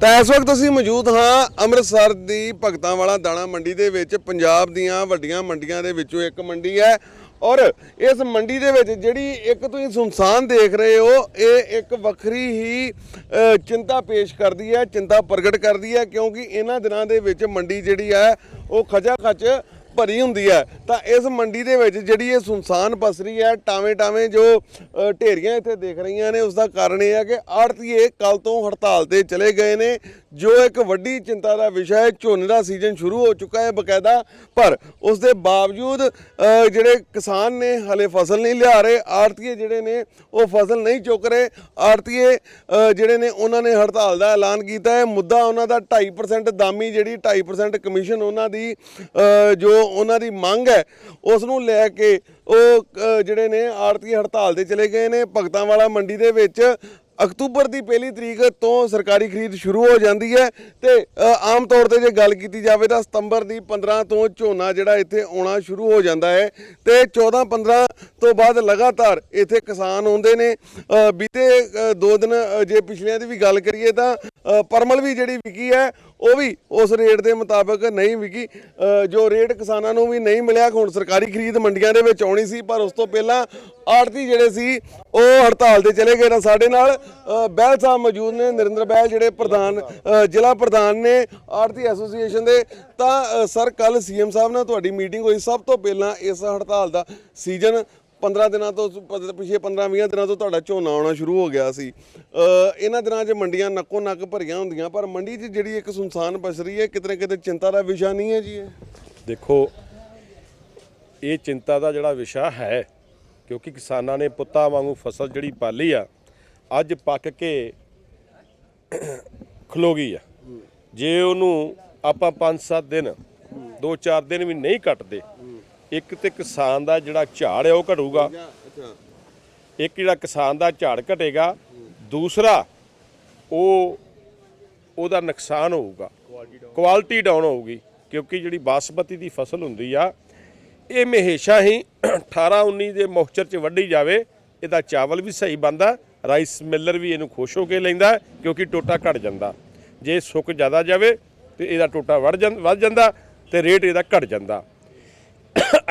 ਤਾਂ ਇਸ ਵਕਤ ਅਸੀਂ ਮੌਜੂਦ ਹਾਂ ਅੰਮ੍ਰਿਤਸਰ ਦੀ ਭਗਤਾਂ ਵਾਲਾ ਦਾਣਾ ਮੰਡੀ ਦੇ ਵਿੱਚ। ਪੰਜਾਬ ਦੀਆਂ ਵੱਡੀਆਂ ਮੰਡੀਆਂ ਦੇ ਵਿੱਚੋਂ ਇੱਕ ਮੰਡੀ ਹੈ। ਔਰ ਇਸ ਮੰਡੀ ਦੇ ਵਿੱਚ ਜਿਹੜੀ ਇੱਕ ਤੁਸੀਂ ਸੁਨਸਾਨ ਦੇਖ ਰਹੇ ਹੋ, ਇਹ ਇੱਕ ਵੱਖਰੀ ਹੀ ਚਿੰਤਾ ਪੇਸ਼ ਕਰਦੀ ਹੈ, ਚਿੰਤਾ ਪ੍ਰਗਟ ਕਰਦੀ ਹੈ, ਕਿਉਂਕਿ ਇਹਨਾਂ ਦਿਨਾਂ ਦੇ ਵਿੱਚ ਮੰਡੀ ਜਿਹੜੀ ਹੈ, ਉਹ ਖਜਾ ਖਚ ਭਰੀ ਹੁੰਦੀ ਹੈ, ਤਾਂ ਇਸ ਮੰਡੀ ਦੇ ਵਿੱਚ ਜਿਹੜੀ ਇਹ ਸੁਨਸਾਨ ਪਸਰੀ ਹੈ, ਟਾਵੇਂ ਟਾਵੇਂ ਜੋ ਢੇਰੀਆਂ ਇੱਥੇ ਦੇਖ ਰਹੀਆਂ ਨੇ ਉਸ ਦਾ ਕਾਰਨ ਇਹ ਹੈ ਕਿ ਆੜਤੀਏ ਕੱਲ ਤੋਂ ਹੜਤਾਲ ਤੇ ਚਲੇ ਗਏ ਨੇ ਜੋ ਇੱਕ ਵੱਡੀ ਚਿੰਤਾ ਦਾ ਵਿਸ਼ਾ ਹੈ, ਝੋਨੇ ਦਾ ਸੀਜ਼ਨ ਸ਼ੁਰੂ ਹੋ ਚੁੱਕਾ ਹੈ ਬਕਾਇਦਾ, ਪਰ ਉਸ ਦੇ ਬਾਵਜੂਦ ਜਿਹੜੇ ਕਿਸਾਨ ਨੇ ਹਲੇ ਫਸਲ ਨਹੀਂ ਲਿਆ ਰਹੇ, ਆੜਤੀਏ ਜਿਹੜੇ ਨੇ, ਉਹ ਫਸਲ ਨਹੀਂ ਚੁੱਕ ਰਹੇ। ਆੜਤੀਏ ਜਿਹੜੇ ਨੇ, ਉਹਨਾਂ ਨੇ ਹੜਤਾਲ ਦਾ ਐਲਾਨ ਕੀਤਾ ਹੈ। ਮੁੱਦਾ ਉਹਨਾਂ ਦਾ 2.5% ਦਾਮੀ ਜਿਹੜੀ 2.5% ਕਮਿਸ਼ਨ ਉਹਨਾਂ ਦੀ ਜੋ ਉਹਨਾਂ ਦੀ ਮੰਗ ਹੈ, ਉਸ ਨੂੰ ਲੈ ਕੇ ਉਹ ਜਿਹੜੇ ਨੇ ਆੜਤੀ ਹੜਤਾਲ ਤੇ ਚਲੇ ਗਏ ਨੇ। ਭਗਤਾਂ ਵਾਲਾ ਮੰਡੀ ਦੇ ਵਿੱਚ ਅਕਤੂਬਰ ਦੀ ਪਹਿਲੀ ਤਰੀਕ ਤੋਂ ਸਰਕਾਰੀ ਖਰੀਦ ਸ਼ੁਰੂ ਹੋ ਜਾਂਦੀ ਹੈ ਤੇ ਆਮ ਤੌਰ ਤੇ ਜੇ ਗੱਲ ਕੀਤੀ ਜਾਵੇ ਤਾਂ ਸਤੰਬਰ ਦੀ 15 ਤੋਂ ਝੋਨਾ ਜਿਹੜਾ ਇੱਥੇ ਆਉਣਾ ਸ਼ੁਰੂ ਹੋ ਜਾਂਦਾ ਹੈ ਤੇ 14 15 ਤੋਂ ਬਾਅਦ ਲਗਾਤਾਰ ਇੱਥੇ ਕਿਸਾਨ ਆਉਂਦੇ ਨੇ। ਬੀਤੇ ਦੋ ਦਿਨ ਜੇ ਪਿਛਲਿਆਂ ਦੀ ਵੀ ਗੱਲ ਕਰੀਏ ਤਾਂ ਪਰਮਲ ਵੀ ਜਿਹੜੀ ਵਿਕੀ ਹੈ ਉਹ ਵੀ ਉਸ ਰੇਟ ਦੇ ਮੁਤਾਬਕ ਨਹੀਂ ਵਿਕੀ। ਜੋ ਰੇਟ ਕਿਸਾਨਾਂ ਨੂੰ ਵੀ ਨਹੀਂ ਮਿਲਿਆ ਹੁਣ ਸਰਕਾਰੀ ਖਰੀਦ ਮੰਡੀਆਂ ਦੇ ਵਿੱਚ ਆਉਣੀ ਸੀ ਪਰ ਉਸ ਤੋਂ ਪਹਿਲਾਂ ਆੜਤੀ ਜਿਹੜੇ ਸੀ ਉਹ ਹੜਤਾਲ ਤੇ ਚਲੇ ਗਏ ਤਾਂ ਸਾਡੇ ਨਾਲ ਬਹਿਲ ਸਾਹਿਬ ਮੌਜੂਦ ਨੇ ਨਰਿੰਦਰ ਬਹਿਲ ਜਿਹੜੇ ਪ੍ਰਧਾਨ ਜ਼ਿਲ੍ਹਾ ਪ੍ਰਧਾਨ ਨੇ ਆੜਤੀ ਐਸੋਸੀਏਸ਼ਨ ਦੇ। ਤਾਂ ਅ, ਸਰ ਕੱਲ ਸੀਐਮ ਸਾਹਿਬ ਨਾਲ ਤੁਹਾਡੀ ਮੀਟਿੰਗ ਹੋਈ। ਸਭ ਤੋਂ ਪਹਿਲਾਂ ਇਸ ਹੜਤਾਲ ਦਾ ਸੀਜ਼ਨ 15 ਦਿਨਾਂ ਤੋਂ ਪ- ਪਿਛੇ 15-20 ਦਿਨਾਂ ਤੋਂ ਤੁਹਾਡਾ ਝੋਨਾ ਆਉਣਾ ਸ਼ੁਰੂ ਹੋ ਗਿਆ ਸੀ। ਇਹਨਾਂ ਦਿਨਾਂ 'ਚ ਮੰਡੀਆਂ ਨੱਕੋ ਨੱਕ ਭਰੀਆਂ ਹੁੰਦੀਆਂ, ਪਰ ਮੰਡੀ 'ਚ ਜਿਹੜੀ ਇੱਕ ਸੁਨਸਾਨ ਬਸ ਰਹੀ ਹੈ, ਕਿਤੇ ਨਾ ਕਿਤੇ ਚਿੰਤਾ ਦਾ ਵਿਸ਼ਾ ਨਹੀਂ ਹੈ ਜੀ ਇਹ? ਦੇਖੋ, ਇਹ ਚਿੰਤਾ ਦਾ ਜਿਹੜਾ ਵਿਸ਼ਾ ਹੈ, ਕਿਉਂਕਿ ਕਿਸਾਨਾਂ ਨੇ ਪੁੱਤਾਂ ਵਾਂਗੂ ਫਸਲ ਜਿਹੜੀ ਪਾਲੀ ਆ, ਅੱਜ ਪੱਕ ਕੇ ਖਲੋ ਗਈ ਆ। ਜੇ ਉਹਨੂੰ ਆਪਾਂ 5-7 ਦਿਨ 2-4 ਦਿਨ ਵੀ ਨਹੀਂ ਕੱਟਦੇ ਇੱਕ ਤੇ ਕਿਸਾਨ ਦਾ ਜਿਹੜਾ ਝਾੜ ਹੈ ਉਹ ਘਟੂਗਾ। ਇੱਕ ਜਿਹੜਾ ਕਿਸਾਨ ਦਾ ਝਾੜ ਘਟੇਗਾ ਦੂਸਰਾ ਉਹ ਉਹਦਾ ਨੁਕਸਾਨ ਹੋਊਗਾ। ਕੁਆਲਿਟੀ ਡਾਊਨ ਹੋਊਗੀ ਕਿਉਂਕਿ ਜਿਹੜੀ ਬਾਸਮਤੀ ਦੀ ਫਸਲ ਹੁੰਦੀ ਆ ਇਹ ਹਮੇਸ਼ਾ ਹੀ 18 19 ਦੇ ਮੌਚਰ ਚ ਵੱਢੀ ਜਾਵੇ ਇਹਦਾ ਚਾਵਲ ਵੀ ਸਹੀ ਬਣਦਾ ਰਾਈਸ ਮਿਲਰ ਵੀ ਇਹਨੂੰ ਖੁਸ਼ ਹੋ ਕੇ ਲੈਂਦਾ ਕਿਉਂਕਿ ਟੋਟਾ ਘਟ ਜਾਂਦਾ। ਜੇ ਸੁੱਕ ਜ਼ਿਆਦਾ ਜਾਵੇ ਤੇ ਇਹਦਾ ਟੋਟਾ ਵੱਧ ਜਾਂਦਾ ਤੇ ਰੇਟ ਇਹਦਾ ਘਟ ਜਾਂਦਾ।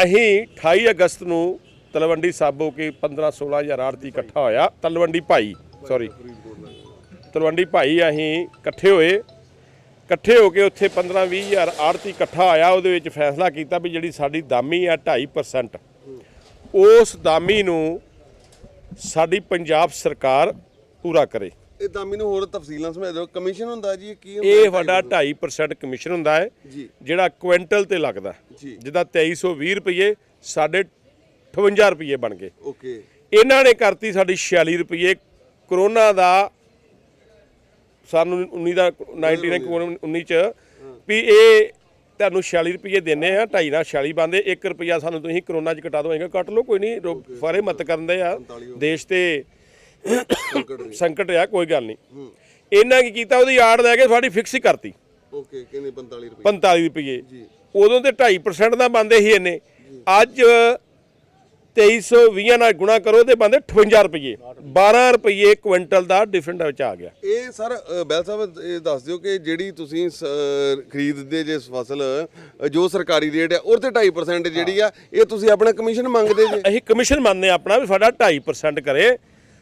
ਅਸੀਂ 28 ਅਗਸਤ ਨੂੰ ਤਲਵੰਡੀ ਸਾਬੋ ਕੇ 15 16000 ਆੜਤੀ ਇਕੱਠਾ ਹੋਇਆ। ਤਲਵੰਡੀ ਭਾਈ ਸੌਰੀ ਤਲਵੰਡੀ ਭਾਈ ਅਸੀਂ ਇਕੱਠੇ ਹੋਏ। ਇਕੱਠੇ ਹੋ ਕੇ ਉੱਥੇ 15 20000 ਆੜਤੀ ਇਕੱਠਾ ਹੋਇਆ। ਉਹਦੇ ਵਿੱਚ ਫੈਸਲਾ ਕੀਤਾ ਵੀ ਜਿਹੜੀ ਸਾਡੀ ਦਾਮੀ ਆ 2.5% ਉਸ ਦਾਮੀ ਨੂੰ ਸਾਡੀ ਪੰਜਾਬ ਸਰਕਾਰ ਪੂਰਾ ਕਰੇ। ਇਹ ਤਾਂ ਮੈਨੂੰ ਹੋਰ ਤਫਸੀਲਾਂ ਸਮਝਾ ਦਿਓ। ਕਮਿਸ਼ਨ ਹੁੰਦਾ ਜੀ ਇਹ ਕੀ ਹੁੰਦਾ? ਇਹ ਵੱਡਾ 2.5% ਕਮਿਸ਼ਨ ਹੁੰਦਾ ਹੈ ਜੀ। ਜਿਹੜਾ ਕੁਇੰਟਲ ਤੇ ਲੱਗਦਾ। ਜੀ। ਜਿਹਦਾ 2320 ਰੁਪਏ ਸਾਡੇ 58 ਰੁਪਏ ਬਣ ਗਏ। ਓਕੇ। ਇਹਨਾਂ ਨੇ ਕਰਤੀ ਸਾਡੀ 46 ਰੁਪਏ। ਕਰੋਨਾ ਦਾ ਸਾਨੂੰ 19 ਦਾ 99 19 ਚ ਵੀ ਇਹ ਤੁਹਾਨੂੰ 46 ਰੁਪਏ ਦਿੰਨੇ ਆ ਢਾਈ ਨਾਲ 46 ਬੰਦੇ 1 ਰੁਪਿਆ ਸਾਨੂੰ ਤੁਸੀਂ ਕਰੋਨਾ ਚ ਕਟਾ ਦੋਗੇ ਕੱਟ ਲਓ ਕੋਈ ਨਹੀਂ ਰੋ- ਫਾਰੇ ਮਤ ਕਰਨ ਦੇ ਆ। ਦੇਸ਼ ਤੇ ਸੰਕਟ ਆ ਕੋਈ ਗੱਲ ਨਹੀਂ। ਇਹਨਾਂ ਕੀ ਕੀਤਾ ਉਹਦੀ ਆੜ ਲੈ ਕੇ ਸਾਡੀ ਫਿਕਸ ਹੀ ਕਰਤੀ। ਓਕੇ ਕਿੰਨੇ? 45 ਰੁਪਏ। 45 ਰੁਪਏ। ਉਦੋਂ ਤੇ 2.5% ਦਾ ਬੰਦੇ ਸੀ ਇਹਨੇ ਅੱਜ 2320 ਨਾਲ ਗੁਣਾ ਕਰੋ ਤੇ ਬੰਦੇ 58 ਰੁਪਏ। 12 ਰੁਪਏ ਕੁਇੰਟਲ ਦਾ ਡਿਫਰੈਂਟ ਵਿੱਚ ਆ ਗਿਆ। ਇਹ ਸਰ ਬੈਲ ਸਾਹਿਬ ਇਹ ਦੱਸ ਦਿਓ ਕਿ ਜਿਹੜੀ ਤੁਸੀਂ ਖਰੀਦਦੇ ਜੇ ਫਸਲ ਜੋ ਸਰਕਾਰੀ ਰੇਟ ਹੈ ਉਹ ਤੇ 2.5% ਜਿਹੜੀ ਆ ਇਹ ਤੁਸੀਂ ਆਪਣਾ ਕਮਿਸ਼ਨ ਮੰਗਦੇ ਜੇ? ਅਸੀਂ ਕਮਿਸ਼ਨ ਮੰਨਦੇ ਹਾਂ ਆਪਣਾ ਵੀ ਸਾਡਾ 2.5% ਕਰੇ।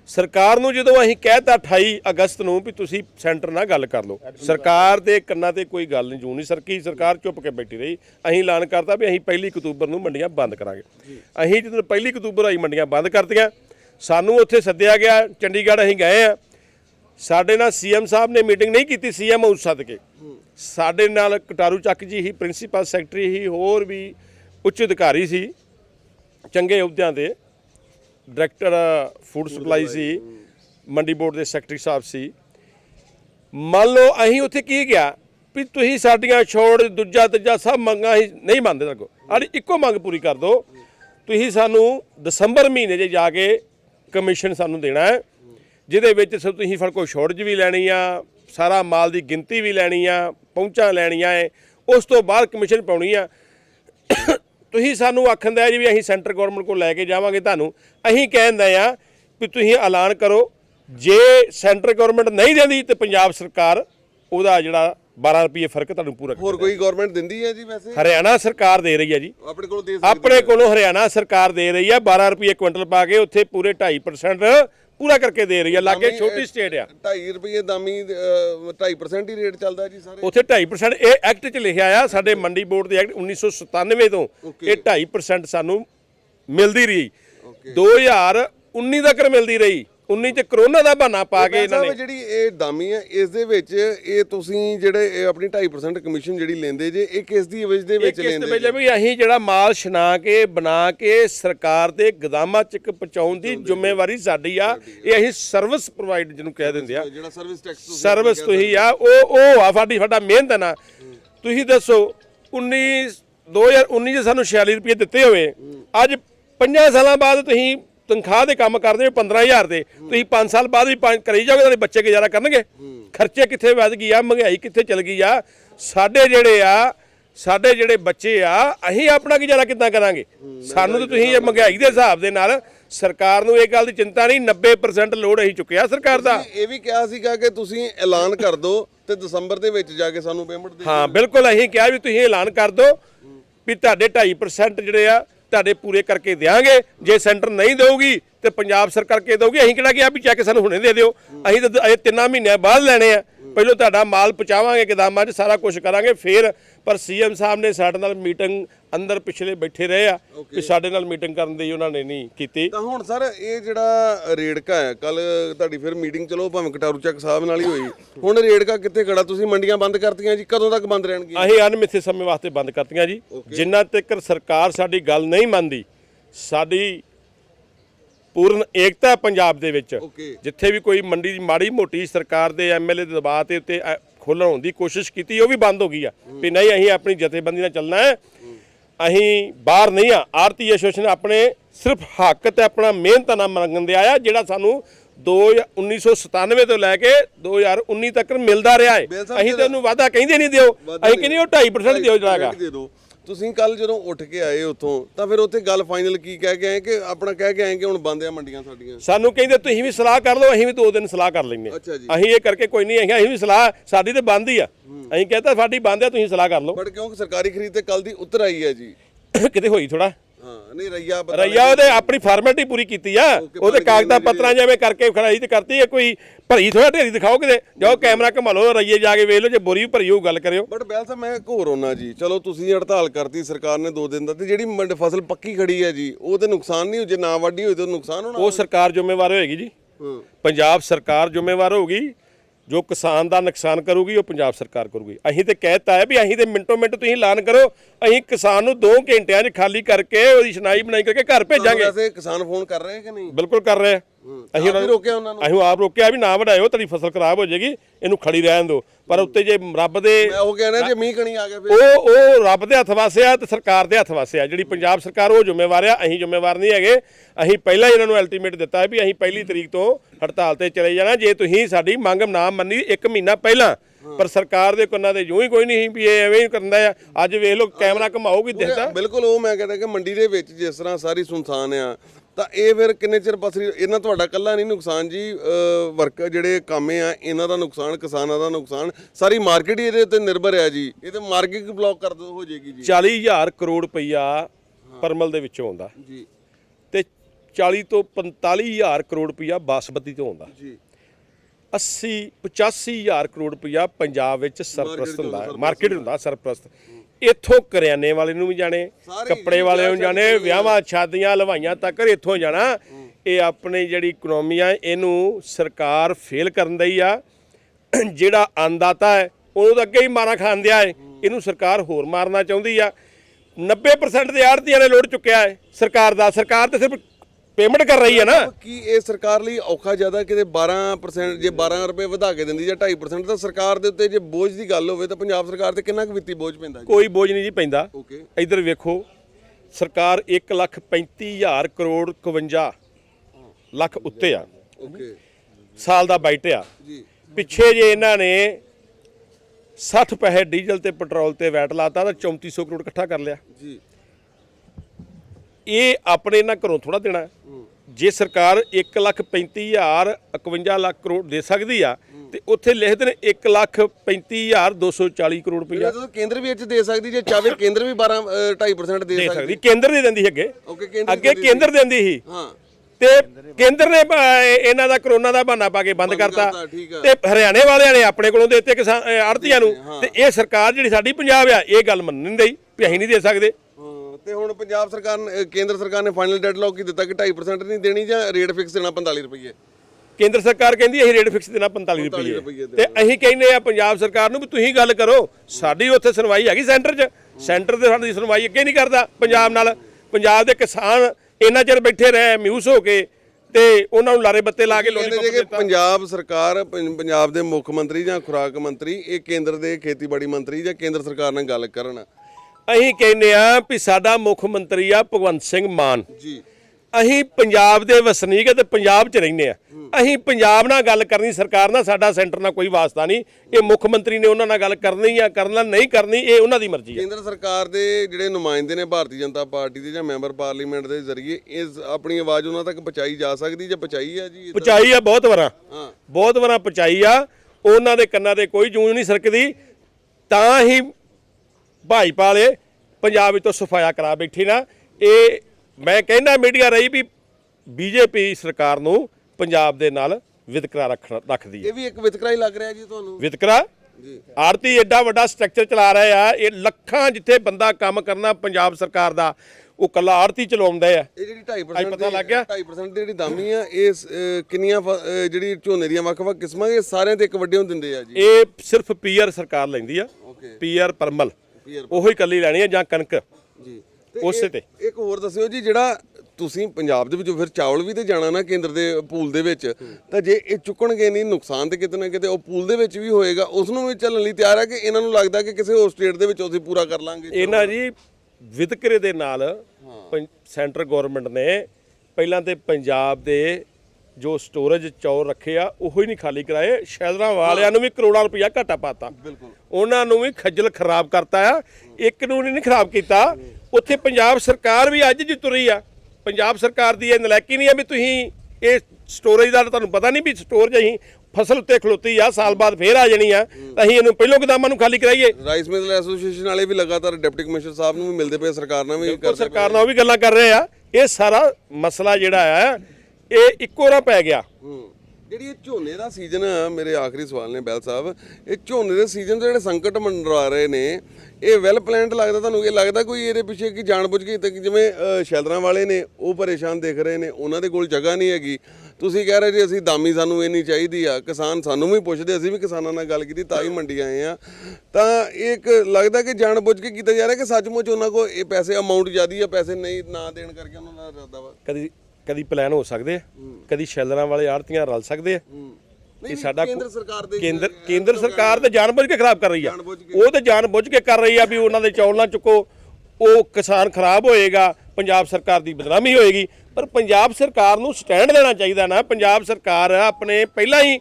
ਸਰਕਾਰ ਨੂੰ ਜਦੋਂ ਅਸੀਂ ਕਹਿਤਾ 28 ਅਗਸਤ ਨੂੰ ਵੀ ਤੁਸੀਂ ਸੈਂਟਰ ਨਾਲ ਗੱਲ ਕਰ ਲਓ। ਸਰਕਾਰ ਦੇ ਕੰਨਾਂ ਤੇ ਕੋਈ ਗੱਲ ਨਹੀਂ ਜੂ ਨਹੀਂ ਸਰਕੀ ਸਰਕਾਰ ਚੁੱਪ ਕੇ ਬੈਠੀ ਰਹੀ। ਅਸੀਂ ਐਲਾਨ ਕਰਤਾ ਵੀ ਅਸੀਂ ਪਹਿਲੀ ਅਕਤੂਬਰ ਨੂੰ ਮੰਡੀਆਂ ਬੰਦ ਕਰਾਂਗੇ। ਅਸੀਂ ਜਦੋਂ ਪਹਿਲੀ ਅਕਤੂਬਰ ਆਈ ਮੰਡੀਆਂ ਬੰਦ ਕਰਤੀਆਂ ਸਾਨੂੰ ਉੱਥੇ ਸੱਦਿਆ ਗਿਆ ਚੰਡੀਗੜ੍ਹ ਅਸੀਂ ਗਏ ਆ। ਸਾਡੇ ਨਾਲ ਸੀਐਮ ਸਾਹਿਬ ਨੇ ਮੀਟਿੰਗ ਨਹੀਂ ਕੀਤੀ ਸੀਐਮ ਹਾਊਸ ਸੱਦ ਕੇ। ਸਾਡੇ ਨਾਲ ਕਟਾਰੂ ਚੱਕ ਜੀ ਹੀ ਪ੍ਰਿੰਸੀਪਲ ਸੈਕਟਰੀ ਹੀ ਹੋਰ ਵੀ ਉੱਚ ਅਧਿਕਾਰੀ ਸੀ ਚੰਗੇ ਅਹੁਦਿਆਂ ਦੇ। ਡਾਇਰੈਕਟਰ ਫੂਡ ਸਪਲਾਈ ਸੀ ਮੰਡੀ ਬੋਰਡ ਦੇ ਸੈਕਟਰੀ ਸਾਹਿਬ ਸੀ। ਮੰਨ ਲਓ ਅਸੀਂ ਉੱਥੇ ਕੀ ਗਿਆ ਵੀ ਤੁਸੀਂ ਸਾਡੀਆਂ ਛੋੜ ਦੂਜਾ ਤੀਜਾ ਸਭ ਮੰਗਾਂ ਹੀ ਨਹੀਂ ਮੰਨਦੇ ਲੱਗੋ ਆੜੀ ਇੱਕੋ ਮੰਗ ਪੂਰੀ ਕਰ ਦਿਓ। ਤੁਸੀਂ ਸਾਨੂੰ ਦਸੰਬਰ ਮਹੀਨੇ 'ਚ ਜਾ ਕੇ ਕਮਿਸ਼ਨ ਸਾਨੂੰ ਦੇਣਾ ਹੈ ਜਿਹਦੇ ਵਿੱਚ ਸਭ ਤੁਸੀਂ ਫੜ ਕੋਈ ਸ਼ੋਰਜ ਵੀ ਲੈਣੀ ਆ ਸਾਰਾ ਮਾਲ ਦੀ ਗਿਣਤੀ ਵੀ ਲੈਣੀ ਆ ਪਹੁੰਚਾਂ ਲੈਣੀਆਂ ਹੈ ਉਸ ਤੋਂ ਬਾਅਦ ਕਮਿਸ਼ਨ ਪਾਉਣੀ ਆ। ਤੁਸੀਂ ਸਾਨੂੰ ਆਖਣ ਦਾ ਜੀ ਵੀ ਅਸੀਂ ਸੈਂਟਰ ਗਵਰਨਮੈਂਟ ਕੋਲ ਲੈ ਕੇ ਜਾਵਾਂਗੇ ਤੁਹਾਨੂੰ। ਅਸੀਂ ਕਹਿੰਦੇ ਆ ਵੀ ਤੁਸੀਂ ਐਲਾਨ ਕਰੋ। ਜੇ ਸੈਂਟਰ ਗਵਰਨਮੈਂਟ ਨਹੀਂ ਦਿੰਦੀ ਤੇ ਪੰਜਾਬ ਸਰਕਾਰ ਉਹਦਾ ਜਿਹੜਾ 12 ਰੁਪਏ ਫ਼ਰਕ ਤੁਹਾਨੂੰ ਪੂਰਾ ਹੋਰ ਕੋਈ ਗਵਰਨਮੈਂਟ ਦਿੰਦੀ ਹੈ ਜੀ ਵੈਸੇ? ਹਰਿਆਣਾ ਸਰਕਾਰ ਦੇ ਰਹੀ ਹੈ ਜੀ। ਆਪਣੇ ਕੋਲ ਦੇ ਆਪਣੇ ਕੋਲੋਂ ਹਰਿਆਣਾ ਸਰਕਾਰ ਦੇ ਰਹੀ ਹੈ। 12 ਰੁਪਏ ਕੁਇੰਟਲ ਪਾ ਕੇ ਉੱਥੇ ਪੂਰੇ 2.5% ਪੂਰਾ ਕਰਕੇ ਦੇ ਰਹੀ ਹੈ ਲਾਗੇ ਛੋਟੀ ਸਟੇਟ ਆ। 2.5 ਰੁਪਏ ਦਾਮੀ ਅ, 2.5% ਹੀ ਰੇਟ ਚੱਲਦਾ ਜੀ ਸਾਰੇ। ਉੱਥੇ 2.5% ਇਹ ਐਕਟ 'ਚ ਲਿਖਿਆ ਆ ਸਾਡੇ ਮੰਡੀ ਬੋਰਡ ਦੇ ਐਕਟ 1997 ਤੋਂ. ਇਹ 2.5% ਸਾਨੂੰ ਮਿਲਦੀ ਰਹੀ। Okay. 2019 ਤੱਕ ਮਿਲਦੀ ਰਹੀ। 19 ਚ ਕਰੋਨਾ ਦਾ ਬਹਾਨਾ ਪਾ ਕੇ ਇਹਨਾਂ ਨੇ। ਜਿਹੜੀ ਇਹ ਦਾਮੀ ਹੈ ਇਸ ਦੇ ਵਿੱਚ ਇਹ ਤੁਸੀਂ ਜਿਹੜੇ ਆਪਣੀ 2.5% ਕਮਿਸ਼ਨ ਜਿਹੜੀ ਲੈਂਦੇ ਜੇ ਇਹ ਕਿਸ ਦੀ ਇਵਜ ਦੇ ਵਿੱਚ ਲੈਂਦੇ ਵੇਲੇ ਵੀ ਅਸੀਂ ਜਿਹੜਾ ਮਾਲ ਛਨਾ ਕੇ ਬਣਾ ਕੇ ਸਰਕਾਰ ਦੇ ਗਦਾਮਾਂ ਚ ਪਹੁੰਚਾਉਣ ਦੀ ਜ਼ਿੰਮੇਵਾਰੀ ਸਾਡੀ ਆ ਇਹ ਅਸੀਂ ਸਰਵਿਸ ਪ੍ਰੋਵਾਈਡ ਜਿਹਨੂੰ ਕਹਿ ਦਿੰਦੇ ਆ। ਜਿਹੜਾ ਸਰਵਿਸ ਟੈਕਸ ਸਰਵਿਸ ਤੁਸੀਂ ਆ ਉਹ ਉਹ ਆ ਸਾਡੀ ਸਾਡਾ ਮਿਹਨਤ ਨਾ। ਤੁਸੀਂ ਦੱਸੋ 19 2019 ਚ ਸਾਨੂੰ 46 ਰੁਪਏ ਦਿੱਤੇ ਹੋਏ। ਅੱਜ 5 ਸਾਲਾਂ ਬਾਅਦ ਤੁਸੀਂ ਤਨਖਾਹ ਦੇ ਕੰਮ ਕਰਦੇ ਹੋ 15000 ਦੇ। ਤੁਸੀਂ 5 ਸਾਲ ਬਾਅਦ ਵੀ ਪੰਜ ਕਰੀ ਜਾਓਗੇ ਤੁਹਾਡੇ ਬੱਚੇ ਗੁਜ਼ਾਰਾ ਕਰਨਗੇ। ਖਰਚੇ ਕਿੱਥੇ ਵੱਧ ਗਈ ਆ ਮਹਿੰਗਾਈ ਕਿੱਥੇ ਚਲ ਗਈ ਆ। ਸਾਡੇ ਜਿਹੜੇ ਆ ਸਾਡੇ ਜਿਹੜੇ ਬੱਚੇ ਆ ਅਸੀਂ ਆਪਣਾ ਗੁਜ਼ਾਰਾ ਕਿੱਦਾਂ ਕਰਾਂਗੇ? ਸਾਨੂੰ ਤਾਂ ਤੁਸੀਂ ਇਹ ਮਹਿੰਗਾਈ ਦੇ ਹਿਸਾਬ ਦੇ ਨਾਲ ਸਰਕਾਰ ਨੂੰ ਇਹ ਗੱਲ ਦੀ ਚਿੰਤਾ ਨਹੀਂ 90% ਲੋਡ ਅਸੀਂ ਚੁੱਕਿਆ ਸਰਕਾਰ ਦਾ। ਇਹ ਵੀ ਕਿਹਾ ਸੀਗਾ ਕਿ ਤੁਸੀਂ ਐਲਾਨ ਕਰ ਦਿਓ ਤੇ ਦਸੰਬਰ ਦੇ ਵਿੱਚ ਜਾ ਕੇ ਸਾਨੂੰ ਪੇਮੈਂਟ ਦੇ ਹਾਂ ਬਿਲਕੁਲ ਅਸੀਂ ਕਿਹਾ ਵੀ ਤੁਸੀਂ ਐਲਾਨ ਕਰ ਦਿਓ ਵੀ ਤੁਹਾਡੇ 2.5% ਜਿਹੜੇ ਆ ਤੁਹਾਡੇ ਪੂਰੇ ਕਰਕੇ ਦਿਆਂਗੇ। ਜੇ ਸੈਂਟਰ ਨਹੀਂ ਦੇਊਗੀ ਤੇ ਪੰਜਾਬ ਸਰਕਾਰ ਕੇ ਦੇਊਗੀ, ਅਸੀਂ ਕਿਹੜਾ ਕਿਹਾ ਵੀ ਚੈੱਕ ਸਾਨੂੰ ਹੁਣੇ ਦੇ ਦਿਓ। ਅਸੀਂ ਤਾਂ ਅਜੇ ਤਿੰਨਾਂ ਮਹੀਨਿਆਂ ਬਾਅਦ ਲੈਣੇ ਆ। ਪਹਿਲਾਂ ਤੁਹਾਡਾ ਮਾਲ ਪਹੁੰਚਾਵਾਂਗੇ ਗਦਾਮਾਂ 'ਚ ਸਾਰਾ ਕੁਝ ਕਰਾਂਗੇ ਫਿਰ ਪਰ ਸੀਐਮ ਸਾਹਿਬ ਨੇ ਸਾਡੇ ਨਾਲ ਮੀਟਿੰਗ ਅੰਦਰ ਪਿਛਲੇ ਬੈਠੇ ਰਹੇ ਆ ਕਿ ਸਾਡੇ ਨਾਲ ਮੀਟਿੰਗ ਕਰਨ ਦੀ ਉਹਨਾਂ ਨੇ ਨਹੀਂ ਕੀਤੀ। ਤਾਂ ਹੁਣ ਸਰ ਇਹ ਜਿਹੜਾ ਰੇੜਕਾ ਹੈ ਕੱਲ ਤੁਹਾਡੀ ਫਿਰ ਮੀਟਿੰਗ ਚਲੋ ਭਾਵੇਂ ਕਟਾਰੂ ਚੱਕ ਸਾਹਿਬ ਨਾਲ ਹੀ ਹੋਈ ਹੁਣ ਰੇੜਕਾ ਕਿੱਥੇ ਖੜਾ? ਤੁਸੀਂ ਮੰਡੀਆਂ ਬੰਦ ਕਰਤੀਆਂ ਜੀ ਕਦੋਂ ਤੱਕ ਬੰਦ ਰਹਿਣਗੀਆਂ? ਅਸੀਂ ਅਨਮਿੱਥੇ ਸਮੇਂ ਵਾਸਤੇ ਬੰਦ ਕਰਤੀਆਂ ਜੀ। ਜਿੰਨਾ ਤੱਕ ਸਰਕਾਰ ਸਾਡੀ ਗੱਲ ਨਹੀਂ ਮੰਨਦੀ ਸਾਡੀ ਪੂਰਨ ਏਕਤਾ ਪੰਜਾਬ ਦੇ ਵਿੱਚ। ਓਕੇ ਜਿੱਥੇ ਵੀ ਕੋਈ ਮੰਡੀ ਦੀ ਮਾੜੀ ਮੋਟੀ ਸਰਕਾਰ ਦੇ ਐਮਐਲਏ ਦੇ ਦਬਾਅ ਤੇ ਉੱਤੇ ਹੋਣ ਦੀ ਕੋਸ਼ਿਸ਼ ਕੀਤੀ ਉਹ ਵੀ ਬੰਦ ਹੋ ਗਈ ਆ। ਵੀ ਨਹੀਂ ਅਸੀਂ ਆਪਣੀ ਜਥੇਬੰਦੀ ਨਾਲ ਚੱਲਣਾ ਹੈ। ਅਸੀਂ ਬਾਹਰ ਨਹੀਂ ਆ। ਆਰਤੀ ਐਸੋਸੀਏਸ਼ਨ ਆਪਣੇ ਸਿਰਫ ਹੱਕ ਤੇ ਆਪਣਾ ਮਿਹਨਤ ਨਾਲ ਮੰਗਣ ਦੇ ਆਇਆ ਜਿਹੜਾ ਸਾਨੂੰ 2 1997 ਤੋਂ ਲੈ ਕੇ 2019 ਤੱਕ ਮਿਲਦਾ ਰਿਹਾ ਹੈ। ਅਸੀਂ ਤੈਨੂੰ ਵਾਅਦਾ ਕਹਿੰਦੇ ਨਹੀਂ ਦਿਓ। ਅਸੀਂ ਕਹਿੰਦੇ ਉਹ 2.5% ਦਿਓ। ਜਰਾਗਾ ਤੁਸੀਂ ਕੱਲ ਜਦੋਂ ਉੱਠ ਕੇ ਆਏ ਉੱਥੋਂ ਤਾਂ ਫਿਰ ਉੱਥੇ ਗੱਲ ਫਾਈਨਲ ਕੀ ਕਹਿ ਕੇ ਆਏ ਕਿ ਆਪਣਾ ਕਹਿ ਕੇ ਆਏ ਕਿ ਹੁਣ ਬੰਦ ਆ ਮੰਡੀਆਂ ਸਾਡੀਆਂ? ਸਾਨੂੰ ਕਹਿੰਦੇ ਤੁਸੀਂ ਵੀ ਸਲਾਹ ਕਰ ਲਓ ਅਸੀਂ ਵੀ ਦੋ ਦਿਨ ਸਲਾਹ ਕਰ। ਅੱਛਾ ਜੀ। ਅਸੀਂ ਇਹ ਕਰਕੇ ਕੋਈ ਨਹੀਂ ਅਸੀਂ ਅਸੀਂ ਵੀ ਸਲਾਹ ਸਾਡੀ ਤੇ ਬੰਦ ਹੀ ਆ। ਅਸੀਂ ਕਹਿੰਦਾ ਸਾਡੀ ਬੰਦ ਆ ਤੁਸੀਂ ਸਲਾਹ ਕਰ ਲਓ। ਬਟ ਕਿਉਂਕਿ ਸਰਕਾਰੀ ਖਰੀਦ ਤੇ ਕੱਲ ਦੀ ਉਤਰ ਆਈ ਹੈ ਜੀ। ਕਿਤੇ ਹੋਈ ਥੋੜਾ ਹਾਂ ਨਹੀਂ ਰਈਆ ਪਤਾ ਰਈਆ ਉਹਦੇ ਆਪਣੀ ਫਾਰਮੈਲਿਟੀ ਪੂਰੀ ਕੀਤੀ ਆ। ਉਹਦੇ ਕਾਗਜ਼ਾਂ ਪੱਤਰਾਂ ਜਿਵੇਂ ਕਰਕੇ ਖੜਾਈ ਤੇ ਕਰਤੀ ਹੈ ਕੋਈ ਭਰੀ ਥੋੜਾ ਢੇਰੀ ਦਿਖਾਓ ਕਿਤੇ। ਜਾਓ ਕੈਮਰਾ ਘੁਮਾ ਲਓ ਰਈਏ ਜਾ ਕੇ ਵੇਖ ਲਓ ਜੇ ਬੋਰੀ ਭਰੀ ਹੋਊ ਗੱਲ ਕਰਿਓ। ਬਟ ਬੈਲ ਸਾਹਿਬ ਮੈਂ ਹੋਰ ਹੋਣਾ ਜੀ। ਚਲੋ ਤੁਸੀਂ ਹੜਤਾਲ ਕਰਤੀ ਸਰਕਾਰ ਨੇ 2 ਦਿਨ ਦਾ ਤੇ ਜਿਹੜੀ ਮੰਡ ਫਸਲ ਪੱਕੀ ਖੜੀ ਹੈ ਜੀ ਉਹ ਤੇ ਨੁਕਸਾਨ ਨਹੀਂ ਹੋ ਜੇ ਨਾ ਵੱਡੀ ਹੋਈ ਤਾਂ ਨੁਕਸਾਨ ਹੋਣਾ। ਉਹ ਸਰਕਾਰ ਜ਼ਿੰਮੇਵਾਰ ਹੋਏਗੀ ਜੀ। ਹਾਂ। ਪੰਜਾਬ ਸਰਕਾਰ ਜ਼ਿੰਮੇਵਾਰ ਹੋਊਗੀ। ਜੋ ਕਿਸਾਨ ਦਾ ਨੁਕਸਾਨ ਕਰੂਗੀ ਉਹ ਪੰਜਾਬ ਸਰਕਾਰ ਕਰੂਗੀ। ਅਸੀਂ ਤੇ ਕਹਿਤਾ ਹੈ ਵੀ ਅਸੀਂ ਤੇ ਮਿੰਟੋ ਮਿੰਟ ਤੁਸੀਂ ਐਲਾਨ ਕਰੋ ਅਸੀਂ ਕਿਸਾਨ ਨੂੰ 2 ਘੰਟਿਆਂ 'ਚ ਖਾਲੀ ਕਰਕੇ ਉਹਦੀ ਸ਼ਨਾਈ ਬਣਾਈ ਕਰਕੇ ਘਰ ਭੇਜਾਂਗੇ। ਵੈਸੇ ਕਿਸਾਨ ਫੋਨ ਕਰ ਰਹੇ ਕਿ ਨਹੀਂ? ਬਿਲਕੁਲ ਕਰ ਰਹੇ ਆ ਅਸੀਂ ਵੀ ਰੋਕਿਆ ਉਹਨਾਂ ਨੂੰ। ਅਸੀਂ ਆਪ ਰੋਕਿਆ ਵੀ ਨਾ ਵਢਾਇਓ ਤੇਰੀ ਫਸਲ ਖਰਾਬ ਹੋ ਜਾਏਗੀ ਇਹਨੂੰ ਖੜੀ ਰਹਿਣ ਦਿਓ। ਪਰ ਉੱਤੇ ਜੇ ਰੱਬ ਦੇ ਉਹ ਕਹਿਣਾ ਜੇ ਮੀਂਹ ਕਣੀ ਆ ਗਿਆ ਫਿਰ। ਉਹ ਉਹ ਰੱਬ ਦੇ ਹੱਥ ਵਾਸੇ ਆ ਤੇ ਸਰਕਾਰ ਦੇ ਹੱਥ ਵਾਸੇ ਆ। ਜਿਹੜੀ ਪੰਜਾਬ ਸਰਕਾਰ ਉਹ ਜ਼ਿੰਮੇਵਾਰ ਆ ਅਸੀਂ ਜ਼ਿੰਮੇਵਾਰ ਨਹੀਂ ਹੈਗੇ। ਅਸੀਂ ਪਹਿਲਾਂ ਇਹਨਾਂ ਨੂੰ ਅਲਟੀਮੇਟ ਦਿੱਤਾ ਹੈ ਵੀ ਅਸੀਂ ਪਹਿਲੀ ਤਰੀਕ ਤੋਂ ਹੜਤਾਲ ਤੇ ਚਲੇ ਜਾਣਾ। ਜੇ ਤੁਸੀਂ ਸਾਡੀ ਮੰਗ ਨਾ ਮੰਨੀ ਇੱਕ ਮਹੀਨਾ ਪਹਿਲਾਂ ਪਰ ਸਰਕਾਰ ਦੇ ਕੰਨਾਂ ਤੇ ਜੂੰ ਹੀ ਕੋਈ ਨਹੀਂ ਵੀ ਇਹ ਐਵੇਂ ਹੀ ਕਰਦਾ ਆ। ਅੱਜ ਵੇਖ ਲਓ ਕੈਮਰਾ ਘਮਾਓਗੀ ਦਿਖਦਾ ਬਿਲਕੁਲ ਉਹ ਮੈਂ ਕਹਿੰਦਾ ਕਿ ਮੰਡੀ ਦੇ ਵਿੱਚ ਜਿਸ ਤਰ੍ਹਾਂ ਸਾਰੀ ਸੁਨਸਾਨ ਆ ਤਾਂ ਇਹ ਫਿਰ ਕਿੰਨੇ ਚਿਰ ਪਸਰੀ ਇਹਨਾਂ ਤੁਹਾਡਾ ਕੱਲਾ ਨਹੀਂ ਨੁਕਸਾਨ ਜੀ ਵਰਕ ਜਿਹੜੇ ਕੰਮ ਆ ਇਹਨਾਂ ਦਾ ਨੁਕਸਾਨ ਕਿਸਾਨਾਂ ਦਾ ਨੁਕਸਾਨ ਸਾਰੀ ਮਾਰਕੀਟ ਹੀ ਇਹਦੇ ਉੱਤੇ ਨਿਰਭਰ ਹੈ ਜੀ। ਇਹ ਤੇ ਮਾਰਕੀਟ ਬਲੌਕ ਕਰ ਦੋ ਹੋ ਜਾਏਗੀ ਜੀ। 40000 ਕਰੋੜ ਰੁਪਈਆ ਪਰਮਲ ਦੇ ਵਿੱਚੋਂ ਆਉਂਦਾ। ਜੀ। ਤੇ 40 ਤੋਂ 45000 ਕਰੋੜ ਰੁਪਈਆ ਬਾਸਮਤੀ ਤੋਂ ਆਉਂਦਾ। ਜੀ। 80 85000 ਕਰੋੜ ਰੁਪਇਆ ਪੰਜਾਬ ਵਿੱਚ ਸਰਪ੍ਰਸਤ ਹੁੰਦਾ ਮਾਰਕੀਟ ਹੁੰਦਾ। ਸਰਪ੍ਰਸਤ ਇੱਥੋਂ ਕਰਿਆਨੇ ਵਾਲੇ ਨੂੰ ਵੀ ਜਾਣੇ ਕੱਪੜੇ ਵਾਲੇ ਨੂੰ ਜਾਣੇ ਵਿਆਹਾਂ ਸ਼ਾਦੀਆਂ ਲਵਾਈਆਂ ਤੱਕ ਇੱਥੋਂ ਜਾਣਾ। ਇਹ ਆਪਣੀ ਜਿਹੜੀ ਇਕਨੋਮੀ ਆ ਇਹਨੂੰ ਸਰਕਾਰ ਫੇਲ ਕਰਨ ਦਈ ਆ। ਜਿਹੜਾ ਅੰਦਾਤਾ ਹੈ ਉਹਨੂੰ ਤਾਂ ਅੱਗੇ ਹੀ ਮਾਰਾ ਖਾਣ ਦਿਆ ਹੈ। ਇਹਨੂੰ ਸਰਕਾਰ ਹੋਰ ਮਾਰਨਾ ਚਾਹੁੰਦੀ ਆ। 90% ਦੇ ਆੜਤੀਆਂ ਨੇ ਲੋਡ ਚੁੱਕਿਆ ਹੈ ਸਰਕਾਰ ਦਾ। ਸਰਕਾਰ ਤੇ ਸਿਰਫ ਪੇਮੈਂਟ ਕਰ ਰਹੀ ਹੈ ਨਾ। ਕੀ ਇਹ ਸਰਕਾਰ ਲਈ ਔਖਾ ਜ਼ਿਆਦਾ ਕਿਤੇ 12% ਜੇ 12 ਰੁਪਏ ਵਧਾ ਕੇ ਦਿੰਦੀ ਜਾਂ 2.5% ਤਾਂ ਸਰਕਾਰ ਦੇ ਉੱਤੇ ਜੇ ਬੋਝ ਦੀ ਗੱਲ ਹੋਵੇ ਤਾਂ ਪੰਜਾਬ ਸਰਕਾਰ ਤੇ ਕਿੰਨਾ ਕੁ ਵਿੱਤੀ ਬੋਝ ਪੈਂਦਾ ਜੀ? ਕੋਈ ਬੋਝ ਨਹੀਂ ਜੀ ਪੈਂਦਾ। ਓਕੇ ਇੱਧਰ ਵੇਖੋ ਸਰਕਾਰ 1 ਲੱਖ 35 ਹਜ਼ਾਰ ਕਰੋੜ 51 ਲੱਖ ਉੱਤੇ ਆ। ਓਕੇ ਸਾਲ ਦਾ ਬਜਟ ਆ। ਜੀ। ਪਿੱਛੇ ਜੇ ਇਹਨਾਂ ਨੇ 60 ਪੈਸੇ ਡੀਜ਼ਲ ਤੇ ਪੈਟਰੋਲ ਤੇ ਵੈਟ ਲਾਤਾ ਤਾਂ 3400 ਕਰੋੜ ਇਕੱਠਾ ਕਰ ਲਿਆ। ਜੀ। ਇਹ ਆਪਣੇ ਇਹਨਾਂ ਘਰੋਂ ਥੋੜਾ ਦੇਣਾ। ਜੇ ਸਰਕਾਰ 1 ਲੱਖ 35 ਹਜ਼ਾਰ 51 ਲੱਖ ਕਰੋੜ ਦੇ ਸਕਦੀ ਆ ਤੇ ਉੱਥੇ ਲਿਖਦੇ ਨੇ 1 ਲੱਖ 35240 ਕਰੋੜ ਰੁਪਇਆ ਜਦੋਂ ਕੇਂਦਰ ਵੀ ਇਹ 'ਚ ਦੇ ਸਕਦੀ ਜੇ ਚਾਹੇ ਕੇਂਦਰ ਵੀ 12 ਅ, 2.5% ਦੇ ਸਕਦੀ। ਕੇਂਦਰ ਦੀ ਦਿੰਦੀ ਅੱਗੇ ਅੱਗੇ ਕੇਂਦਰ ਦਿੰਦੀ ਸੀ। ਹਾਂ। ਤੇ ਕੇਂਦਰ ਨੇ ਇਹਨਾਂ ਦਾ ਕਰੋਨਾ ਦਾ ਬਹਾਨਾ ਪਾ ਕੇ ਬੰਦ ਕਰਤਾ। ਤੇ ਹਰਿਆਣੇ ਵਾਲਿਆਂ ਨੇ ਆਪਣੇ ਕੋਲੋਂ ਦੇ ਦਿੱਤੇ ਕਿਸਾਨ ਆੜਤੀਆਂ ਨੂੰ। ਤੇ ਇਹ ਸਰਕਾਰ ਜਿਹੜੀ ਸਾਡੀ ਪੰਜਾਬ ਆ ਇਹ ਗੱਲ ਮੰਨ ਨਹੀਂ ਰਹੀ ਵੀ ਅਸੀਂ ਨਹੀਂ ਦੇ ਸਕਦੇ। ਤੇ ਹੁਣ ਪੰਜਾਬ ਸਰਕਾਰ ਨੇ ਅ, ਕੇਂਦਰ ਸਰਕਾਰ ਨੇ ਫਾਈਨਲ ਡੈਡਲੌਕ ਕੀ ਦਿੱਤਾ ਕਿ 2.5% ਨਹੀਂ ਦੇਣੀ ਜਾਂ ਰੇਟ ਫਿਕਸ ਦੇਣਾ 45 ਰੁਪਏ ਕੇਂਦਰ ਸਰਕਾਰ ਕਹਿੰਦੀ ਅਸੀਂ ਰੇਟ ਫਿਕਸ ਦੇਣਾ 45 ਰੁਪਈਏ। ਰੁਪਏ ਤੇ ਅਸੀਂ ਕਹਿੰਦੇ ਆ ਪੰਜਾਬ ਸਰਕਾਰ ਨੂੰ ਵੀ ਤੁਸੀਂ ਗੱਲ ਕਰੋ ਸਾਡੀ ਉੱਥੇ ਸੁਣਵਾਈ ਹੈਗੀ ਸੈਂਟਰ 'ਚ। ਸੈਂਟਰ ਤੇ ਸਾਡੀ ਸੁਣਵਾਈ ਅੱਗੇ ਨਹੀਂ ਕਰਦਾ ਪੰਜਾਬ ਨਾਲ। ਪੰਜਾਬ ਦੇ ਕਿਸਾਨ ਇੰਨਾ ਚਿਰ ਬੈਠੇ ਰਹੇ ਮਿਊਸ ਹੋ ਕੇ ਤੇ ਉਹਨਾਂ ਨੂੰ ਲਾਰੇ ਬੱਤੇ ਲਾ ਕੇ ਕਹਿੰਦੇ ਲੋਲੀਪੌਪ ਜੇ ਕਿ ਪੰਜਾਬ ਸਰਕਾਰ ਪੰ- ਪੰਜਾਬ ਦੇ ਮੁੱਖ ਮੰਤਰੀ ਜਾਂ ਖੁਰਾਕ ਮੰਤਰੀ ਇਹ ਕੇਂਦਰ ਦੇ ਖੇਤੀਬਾੜੀ ਮੰਤਰੀ ਜਾਂ ਕੇਂਦਰ ਸਰਕਾਰ ਨਾਲ ਗੱਲ ਕਰਨ। ਅਸੀਂ ਕਹਿੰਦੇ ਆ ਵੀ ਸਾਡਾ ਮੁੱਖ ਮੰਤਰੀ ਆ ਭਗਵੰਤ ਸਿੰਘ ਮਾਨ। ਜੀ। ਅਸੀਂ ਪੰਜਾਬ ਦੇ ਵਸਨੀਕ ਆ ਤੇ ਪੰਜਾਬ 'ਚ ਰਹਿੰਦੇ ਆ। ਅਸੀਂ ਪੰਜਾਬ ਨਾਲ ਗੱਲ ਕਰਨੀ ਸਰਕਾਰ ਨਾਲ ਸਾਡਾ ਸੈਂਟਰ ਨਾਲ ਕੋਈ ਵਾਸਤਾ ਨਹੀਂ। ਇਹ ਮੁੱਖ ਮੰਤਰੀ ਨੇ ਉਹਨਾਂ ਨਾਲ ਗੱਲ ਕਰਨੀ ਆ ਕਰਨਾ ਨਹੀਂ ਕਰਨੀ ਇਹ ਉਹਨਾਂ ਦੀ ਮਰਜ਼ੀ ਆ। ਕੇਂਦਰ ਸਰਕਾਰ ਦੇ ਜਿਹੜੇ ਨੁਮਾਇੰਦੇ ਨੇ ਭਾਰਤੀ ਜਨਤਾ ਪਾਰਟੀ ਦੇ ਜਾਂ ਮੈਂਬਰ ਪਾਰਲੀਮੈਂਟ ਦੇ ਜ਼ਰੀਏ ਇਸ ਆਪਣੀ ਆਵਾਜ਼ ਉਹਨਾਂ ਤੱਕ ਪਹੁੰਚਾਈ ਜਾ ਸਕਦੀ ਜਾਂ ਪਹੁੰਚਾਈ ਹੈ ਜੀ? ਪਚਾਈ ਆ ਬਹੁਤ ਵਾਰਾਂ। ਹਾਂ। ਬਹੁਤ ਵਾਰਾਂ ਪਚਾਈ ਆ। ਉਹਨਾਂ ਦੇ ਕੰਨਾਂ ਤੇ ਕੋਈ ਜੂੰ ਨਹੀਂ ਸਰਕਦੀ। ਤਾਂ ਹੀ ਭਾਜਪਾ ਵਾਲੇ ਪੰਜਾਬ ਵਿੱਚੋਂ ਸਫਾਇਆ ਕਰਾ ਬੈਠੇ ਨਾ। ਇਹ ਮੈਂ ਕਹਿੰਦਾ ਮੀਡੀਆ ਰਹੀ ਵੀ ਬੀਜੇਪੀ ਸਰਕਾਰ ਨੂੰ ਪੰਜਾਬ ਦੇ ਨਾਲ ਵਿਤਕਰਾ ਰੱਖ ਰੱਖਦੀ ਹੈ। ਇਹ ਵੀ ਇੱਕ ਵਿਤਕਰਾ ਹੀ ਲੱਗ ਰਿਹਾ ਜੀ ਤੁਹਾਨੂੰ। ਵਿਤਕਰਾ? ਜੀ। ਆਰਤੀ ਐਡਾ ਵੱਡਾ ਸਟਰਕਚਰ ਚਲਾ ਰਹੇ ਆ ਇਹ ਲੱਖਾਂ ਜਿੱਥੇ ਬੰਦਾ ਕੰਮ ਕਰਨਾ ਪੰਜਾਬ ਸਰਕਾਰ ਦਾ ਉਹ ਕੱਲਾ ਆਰਤੀ ਚਲਾਉਂਦਾ ਆ। ਇਹ ਜਿਹੜੀ 2.5% ਪਤਾ ਲੱਗ ਗਿਆ? 2.5% ਦੀ ਜਿਹੜੀ ਦਾਮੀ ਆ ਇਹ ਸ- ਅ, ਕਿੰਨੀਆਂ ਜਿਹੜੀ ਝੋਨੇ ਦੀਆਂ ਵੱਖ-ਵੱਖ ਕਿਸਮਾਂ ਇਹ ਸਾਰਿਆਂ ਤੇ ਇੱਕ ਵੱਡੇ ਦਿੰਦੇ ਆ ਜੀ। ਇਹ ਸਿਰਫ ਪੀਆਰ ਸਰਕਾਰ ਲੈਂਦੀ ਆ। ਪੀਆਰ ਪਰਮਲ। ਉਹੀ ਕੱਲੀ ਲੈਣੀ ਆ ਜਾਂ ਕਣਕ। ਜੀ। ਉਸੇ ਤੇ। ਇੱਕ ਹੋਰ ਦੱਸਿਓ ਜੀ ਜਿਹੜਾ ਤੁਸੀਂ ਪੰਜਾਬ ਦੇ ਵਿੱਚੋਂ ਫਿਰ ਚਾਵਲ ਵੀ ਤੇ ਜਾਣਾ ਨਾ ਕੇਂਦਰ ਦੇ ਪੂਲ ਦੇ ਵਿੱਚ ਤਾਂ ਜੇ ਇਹ ਚੁੱਕਣਗੇ ਨਹੀਂ ਨੁਕਸਾਨ ਤੇ ਕਿਤੇ ਨਾ ਕਿਤੇ ਉਹ ਪੂਲ ਦੇ ਵਿੱਚ ਵੀ ਹੋਏਗਾ ਉਸ ਨੂੰ ਵੀ ਚੱਲਣ ਲਈ ਤਿਆਰ ਹੈ ਕਿ ਇਹਨਾਂ ਨੂੰ ਲੱਗਦਾ ਕਿ ਕਿਸੇ ਹੋਰ ਸਟੇਟ ਦੇ ਵਿੱਚ ਅਸੀਂ ਪੂਰਾ ਕਰ ਲਾਂਗੇ? ਇਹਨਾਂ ਜੀ ਵਿਤਕਰੇ ਦੇ ਨਾਲ ਸੈਂਟਰ ਗਵਰਨਮੈਂਟ ਨੇ ਪਹਿਲਾਂ ਤੇ ਪੰਜਾਬ ਦੇ ਜੋ ਸਟੋਰੇਜ ਚੌਰ ਰੱਖੇ ਆ ਉਹੋ ਹੀ ਨਹੀਂ ਖਾਲੀ ਕਰਾਏ। ਸ਼ੈਲਰਾਂ ਵਾਲਿਆਂ ਨੂੰ ਵੀ ਕਰੋੜਾਂ ਰੁਪਇਆ ਘਾਟਾ ਪਾਤਾ। ਬਿਲਕੁਲ। ਉਹਨਾਂ ਨੂੰ ਵੀ ਖੱਜਲ ਖਰਾਬ ਕਰਤਾ ਆ। ਇੱਕ ਨੂੰ ਨਹੀਂ ਖਰਾਬ ਕੀਤਾ। ਉੱਥੇ ਪੰਜਾਬ ਸਰਕਾਰ ਵੀ ਅੱਜ ਜੀ ਤੁਰੀ ਆ। ਪੰਜਾਬ ਸਰਕਾਰ ਦੀ ਇਹ ਨਲਾਇਕੀ ਨਹੀਂ ਆ ਵੀ ਤੁਸੀਂ ਇਹ ਸਟੋਰੇਜ ਦਾ ਤੁਹਾਨੂੰ ਪਤਾ ਨਹੀਂ ਵੀ ਸਟੋਰ 'ਚ ਅਸੀਂ ਫਸਲ ਉੱਤੇ ਖਲੋਤੀ ਆ ਸਾਲ ਬਾਅਦ ਫੇਰ ਆ ਜਾਣੀ ਆ। ਤਾਂ ਅਸੀਂ ਇਹਨੂੰ ਪਹਿਲੋਂ ਗਦਾਮਾਂ ਨੂੰ ਖਾਲੀ ਕਰਾਈਏ। ਰਾਈਸ ਮਿਲ ਐਸੋਸੀਏਸ਼ਨ ਵਾਲੇ ਵੀ ਲਗਾਤਾਰ ਡਿਪਟੀ ਕਮਿਸ਼ਨਰ ਸਾਹਿਬ ਨੂੰ ਵੀ ਮਿਲਦੇ ਪਏ ਸਰਕਾਰ ਨਾਲ ਵੀ ਸਰਕਾਰ ਨਾਲ ਉਹ ਵੀ ਗੱਲਾਂ ਕਰ ਰਹੇ ਆ। ਇਹ ਸਾਰਾ ਮਸਲਾ ਜਿਹੜਾ ਆ ਇਹ ਇੱਕੋ ਰਾ ਪੈ ਗਿਆ। ਜਿਹੜੀ ਇਹ ਝੋਨੇ ਦਾ ਸੀਜ਼ਨ ਮੇਰੇ ਆਖਰੀ ਸਵਾਲ ਨੇ ਬੈਲ ਸਾਹਿਬ ਇਹ ਝੋਨੇ ਦੇ ਸੀਜ਼ਨ ਦੇ ਜਿਹੜੇ ਸੰਕਟ ਮੰਡਰਾ ਰਹੇ ਨੇ ਇਹ ਵੈਲ ਪਲਾਨਡ ਲੱਗਦਾ ਤੁਹਾਨੂੰ ਇਹ ਲੱਗਦਾ ਕੋਈ ਇਹਦੇ ਪਿੱਛੇ ਕੀ ਜਾਣਬੁੱਝ ਕੇ ਕੀਤਾ ਕਿ ਜਿਵੇਂ ਸ਼ੈਲਰਾਂ ਵਾਲੇ ਨੇ ਉਹ ਪਰੇਸ਼ਾਨ ਦੇਖ ਰਹੇ ਨੇ ਉਹਨਾਂ ਦੇ ਕੋਲ ਜਗ੍ਹਾ ਨਹੀਂ ਹੈਗੀ। ਤੁਸੀਂ ਕਹਿ ਰਹੇ ਜੀ ਅਸੀਂ ਦਾਮੀ ਸਾਨੂੰ ਇਹ ਨਹੀਂ ਚਾਹੀਦੀ ਆ ਕਿਸਾਨ ਸਾਨੂੰ ਵੀ ਪੁੱਛਦੇ ਅਸੀਂ ਵੀ ਕਿਸਾਨਾਂ ਨਾਲ ਗੱਲ ਕੀਤੀ ਤਾਂ ਹੀ ਮੰਡੀ ਆਏ ਆ। ਤਾਂ ਇਹ ਇੱਕ ਲੱਗਦਾ ਕਿ ਜਾਣਬੁੱਝ ਕੇ ਕੀਤਾ ਜਾ ਰਿਹਾ ਕਿ ਸੱਚਮੁੱਚ ਉਹਨਾਂ ਕੋਲ ਇਹ ਪੈਸੇ ਅਮਾਉਂਟ ਜ਼ਿਆਦੀ ਆ ਪੈਸੇ ਨਹੀਂ ਨਾ ਦੇਣ ਕਰਕੇ ਉਹਨਾਂ ਦਾ ਇਰਾਦਾ ਵਾ? ਕਦੀ ਕਦੀ ਪਲਾਨ ਹੋ ਸਕਦੇ ਆ ਕਦੀ ਸ਼ੈਲਰਾਂ ਵਾਲੇ ਆੜਤੀਆਂ ਰਲ ਸਕਦੇ ਆ। ਨਹੀਂ ਸਾਡਾ ਕੇਂਦਰ ਸਰਕਾਰ ਦੇ ਕੇਂਦਰ ਕੇਂਦਰ ਸਰਕਾਰ ਤੇ ਜਾਣਬੁੱਝ ਕੇ ਖਰਾਬ ਕਰ ਰਹੀ ਆ। ਉਹ ਤੇ ਜਾਣਬੁੱਝ ਕੇ ਕਰ ਰਹੀ ਆ ਵੀ ਉਹਨਾਂ ਦੇ ਚੌਲ ਨਾ ਚੁੱਕੋ। ਉਹ ਕਿਸਾਨ ਖਰਾਬ ਹੋਏਗਾ ਪੰਜਾਬ ਸਰਕਾਰ ਦੀ ਬਦਨਾਮੀ ਹੋਏਗੀ। ਪਰ ਪੰਜਾਬ ਸਰਕਾਰ ਨੂੰ ਸਟੈਂਡ ਲੈਣਾ ਚਾਹੀਦਾ ਨਾ। ਪੰਜਾਬ ਸਰਕਾਰ ਆਪਣੇ ਪਹਿਲਾਂ ਹੀ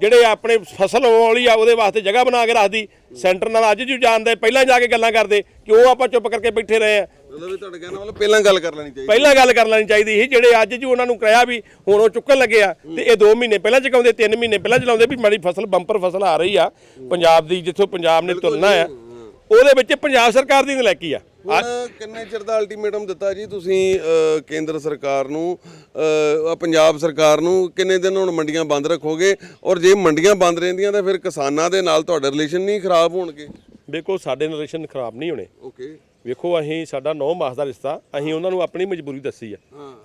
ਜਿਹੜੇ ਆਪਣੇ ਫਸਲ ਹੋਣ ਵਾਲੀ ਆ ਉਹਦੇ ਵਾਸਤੇ ਜਗ੍ਹਾ ਬਣਾ ਕੇ ਰੱਖਦੀ। ਸੈਂਟਰ ਨਾਲ ਅੱਜ ਜੀ ਜਾਣਦੇ ਪਹਿਲਾਂ ਜਾ ਕੇ ਗੱਲਾਂ ਕਰਦੇ ਕਿ ਉਹ ਆਪਾਂ ਚੁੱਪ ਕਰਕੇ ਬੈਠੇ ਰਹੇ ਆ। ਮਤਲਬ ਵੀ ਤੁਹਾਡੇ ਕਹਿਣ ਵਾਲਾ ਪਹਿਲਾਂ ਗੱਲ ਕਰ ਲੈਣੀ ਚਾਹੀਦੀ। ਪਹਿਲਾਂ ਗੱਲ ਕਰ ਲੈਣੀ ਚਾਹੀਦੀ ਸੀ ਜਿਹੜੇ ਅੱਜ ਜੀ ਉਹਨਾਂ ਨੂੰ ਕਿਹਾ ਵੀ ਹੁਣ ਉਹ ਚੁੱਕਣ ਲੱਗੇ ਆ ਤੇ ਇਹ 2 ਮਹੀਨੇ ਪਹਿਲਾਂ ਚੁਕਾਉਂਦੇ 3 ਮਹੀਨੇ ਪਹਿਲਾਂ ਚਲਾਉਂਦੇ ਵੀ ਮਾੜੀ ਫਸਲ ਬੰਪਰ ਫਸਲ ਆ ਰਹੀ ਆ ਪੰਜਾਬ ਦੀ ਜਿੱਥੋਂ ਪੰਜਾਬ ਨੇ ਤੁਰਨਾ ਆ ਉਹਦੇ ਵਿੱਚ ਪੰਜਾਬ ਸਰਕਾਰ ਦੀ ਨਲਾਇਕੀ ਆ। ਹੁਣ ਕਿੰਨੇ ਚਿਰ ਦਾ ਅਲਟੀਮੇਟਮ ਦਿੱਤਾ ਜੀ ਤੁਸੀਂ ਕੇਂਦਰ ਸਰਕਾਰ ਨੂੰ ਪੰਜਾਬ ਸਰਕਾਰ ਨੂੰ ਕਿੰਨੇ ਦਿਨ ਹੁਣ ਮੰਡੀਆਂ ਬੰਦ ਰੱਖੋਗੇ? ਔਰ ਜੇ ਮੰਡੀਆਂ ਬੰਦ ਰਹਿੰਦੀਆਂ ਤਾਂ ਫਿਰ ਕਿਸਾਨਾਂ ਦੇ ਨਾਲ ਤੁਹਾਡੇ ਰਿਲੇਸ਼ਨ ਨਹੀਂ ਖਰਾਬ ਹੋਣਗੇ? ਦੇਖੋ ਸਾਡੇ ਰਿਲੇਸ਼ਨ ਖਰਾਬ ਨਹੀਂ ਹੋਣੇ। ਓਕੇ ਵੇਖੋ ਅਸੀਂ ਸਾਡਾ 9 ਮਾਸ ਦਾ ਰਿਸ਼ਤਾ ਅਸੀਂ ਉਹਨਾਂ ਨੂੰ ਆਪਣੀ ਮਜਬੂਰੀ ਦੱਸੀ ਆ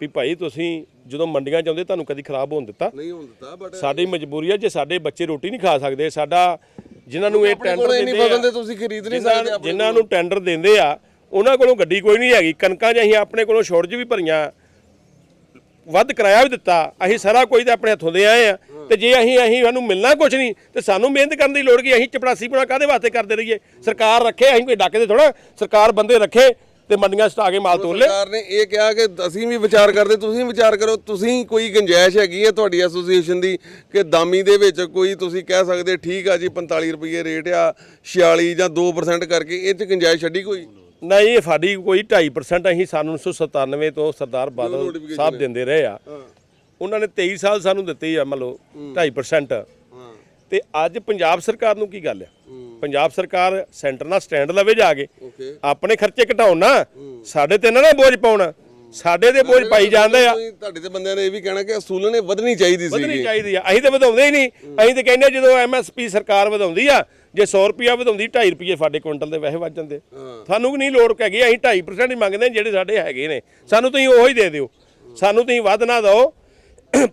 ਵੀ ਭਾਈ ਤੁਸੀਂ ਜਦੋਂ ਮੰਡੀਆਂ ਜਾਂਦੇ ਤੁਹਾਨੂੰ ਕਦੀ ਖਰਾਬ ਹੋਣ ਦਿੱਤਾ। ਨਹੀਂ ਹੋਣ ਦਿੱਤਾ ਬਟ ਸਾਡੀ ਮਜਬੂਰੀ ਆ ਜੇ ਸਾਡੇ ਬੱਚੇ ਰੋਟੀ ਨਹੀਂ ਖਾ ਸਕਦੇ ਸਾਡਾ ਜਿਨ੍ਹਾਂ ਨੂੰ ਇਹ ਟੈਂਡਰ ਦਿੰਦੇ ਆ ਤੁਸੀਂ ਖਰੀਦ ਨਹੀਂ ਸਕਦੇ ਜਿਨ੍ਹਾਂ ਨੂੰ ਟੈਂਡਰ ਦਿੰਦੇ ਆ ਉਹਨਾਂ ਕੋਲੋਂ ਗੱਡੀ ਕੋਈ ਨਹੀਂ ਹੈਗੀ। ਕਣਕਾਂ ਅਸੀਂ ਆਪਣੇ ਕੋਲੋਂ ਸ਼ੋਰਜ ਵੀ ਭਰੀਆਂ। ਵੱਧ ਕਿਰਾਇਆ ਵੀ ਦਿੱਤਾ ਅਸੀਂ ਸਾਰਾ ਕੁਝ ਤੇ ਆਪਣੇ ਹੱਥੋਂ ਦੇ ਆਏ ਆ। ਤੇ ਜੇ ਅਸੀਂ ਅਸੀਂ ਸਾਨੂੰ ਮਿਲਣਾ ਕੁਝ ਨਹੀਂ ਤੇ ਸਾਨੂੰ ਮਿਹਨਤ ਕਰਨ ਦੀ ਲੋੜ ਕੀ ਅਸੀਂ ਚਪੜਾਸੀ ਬਣਾ ਕਾਦੇ ਵਾਸਤੇ ਕਰਦੇ ਰਹੀਏ? ਸਰਕਾਰ ਰੱਖੇ ਅਸੀਂ ਕੋਈ ਡਾਕੇ ਦੇ ਥੋੜਾ ਸਰਕਾਰ ਬੰਦੇ ਰੱਖੇ ਤੇ ਮੰਡੀਆਂ ਆ ਕੇ ਮਾਲ ਤੋਲ ਲੈ। ਸਰਕਾਰ ਨੇ ਇਹ ਕਿਹਾ ਕਿ ਅਸੀਂ ਵੀ ਵਿਚਾਰ ਕਰਦੇ ਤੁਸੀਂ ਵਿਚਾਰ ਕਰੋ ਤੁਸੀਂ ਕੋਈ ਗੁੰਜਾਇਸ਼ ਹੈਗੀ ਹੈ ਤੁਹਾਡੀ ਐਸੋਸੀਏਸ਼ਨ ਦੀ ਕਿ ਦਾਮੀ ਦੇ ਵਿੱਚ ਕੋਈ ਤੁਸੀਂ ਕਹਿ ਸਕਦੇ ਠੀਕ ਆ ਜੀ 45 ਰੁਪਏ ਰੇਟ ਆ 46 ਜਾਂ 2% ਕਰਕੇ ਇਹ ਚ ਗੁੰਜਾਇਸ਼ ਛੱਡੀ ਕੋਈ? ਨਹੀਂ ਸਾਡੀ ਕੋਈ 2.5% ਅਸੀਂ ਸਾਨੂੰ 1997 ਤੋਂ ਸਰਦਾਰ ਬਾਦਲ ਸਾਹਿਬ ਦਿੰਦੇ ਰਹੇ ਆ ਉਹਨਾਂ ਨੇ 23 ਸਾਲ ਸਾਨੂੰ ਦਿੱਤੀ ਆ ਮੰਨ ਲਓ 2.5% ਹਾਂ। ਤੇ ਅੱਜ ਪੰਜਾਬ ਸਰਕਾਰ ਨੂੰ ਕੀ ਗੱਲ ਆ? ਪੰਜਾਬ ਸਰਕਾਰ ਸੈਂਟਰ ਨਾਲ ਸਟੈਂਡ ਲਵੇ ਜਾ ਕੇ। ਆਪਣੇ ਖਰਚੇ ਘਟਾਉਣ ਨਾ ਸਾਡੇ ਤੇ ਨਾ ਨਾ ਬੋਝ ਪਾਉਣਾ। ਸਾਡੇ ਤੇ ਬੋਝ ਪਾਈ ਜਾਂਦੇ ਆ। ਤੁਹਾਡੇ ਤੇ ਬੰਦਿਆਂ ਨੇ ਇਹ ਵੀ ਕਹਿਣਾ ਕਿ ਅਸੂਲਨ ਇਹ ਵਧਣੀ ਚਾਹੀਦੀ ਵਧਣੀ ਸੀ ਚਾਹੀਦੀ ਆ। ਅਸੀਂ ਤਾਂ ਵਧਾਉਂਦੇ ਹੀ ਨਹੀਂ। ਅਸੀਂ ਤਾਂ ਕਹਿੰਦੇ ਜਦੋਂ ਐਮਐਸਪੀ ਸਰਕਾਰ ਵਧਾਉਂਦੀ ਆ ਜੇ 100 ਰੁਪਿਆ ਵਧਾਉਂਦੀ 2.5 ਰੁਪਏ ਸਾਡੇ ਕੁਇੰਟਲ ਦੇ ਵੈਸੇ ਵੱਜ ਜਾਂਦੇ। ਸਾਨੂੰ ਵੀ ਨਹੀਂ ਲੋੜ ਹੈਗੀ ਅਸੀਂ 2.5% ਹੀ ਮੰਗਦੇ ਹਾਂ ਜਿਹੜੇ ਸਾਡੇ ਹੈਗੇ ਨੇ। ਸਾਨੂੰ ਤੁਸੀਂ ਉਹੀ ਦੇ ਦਿਓ। ਸਾਨੂੰ ਤੁਸੀਂ ਵੱਧ ਨਾ ਦਿਓ।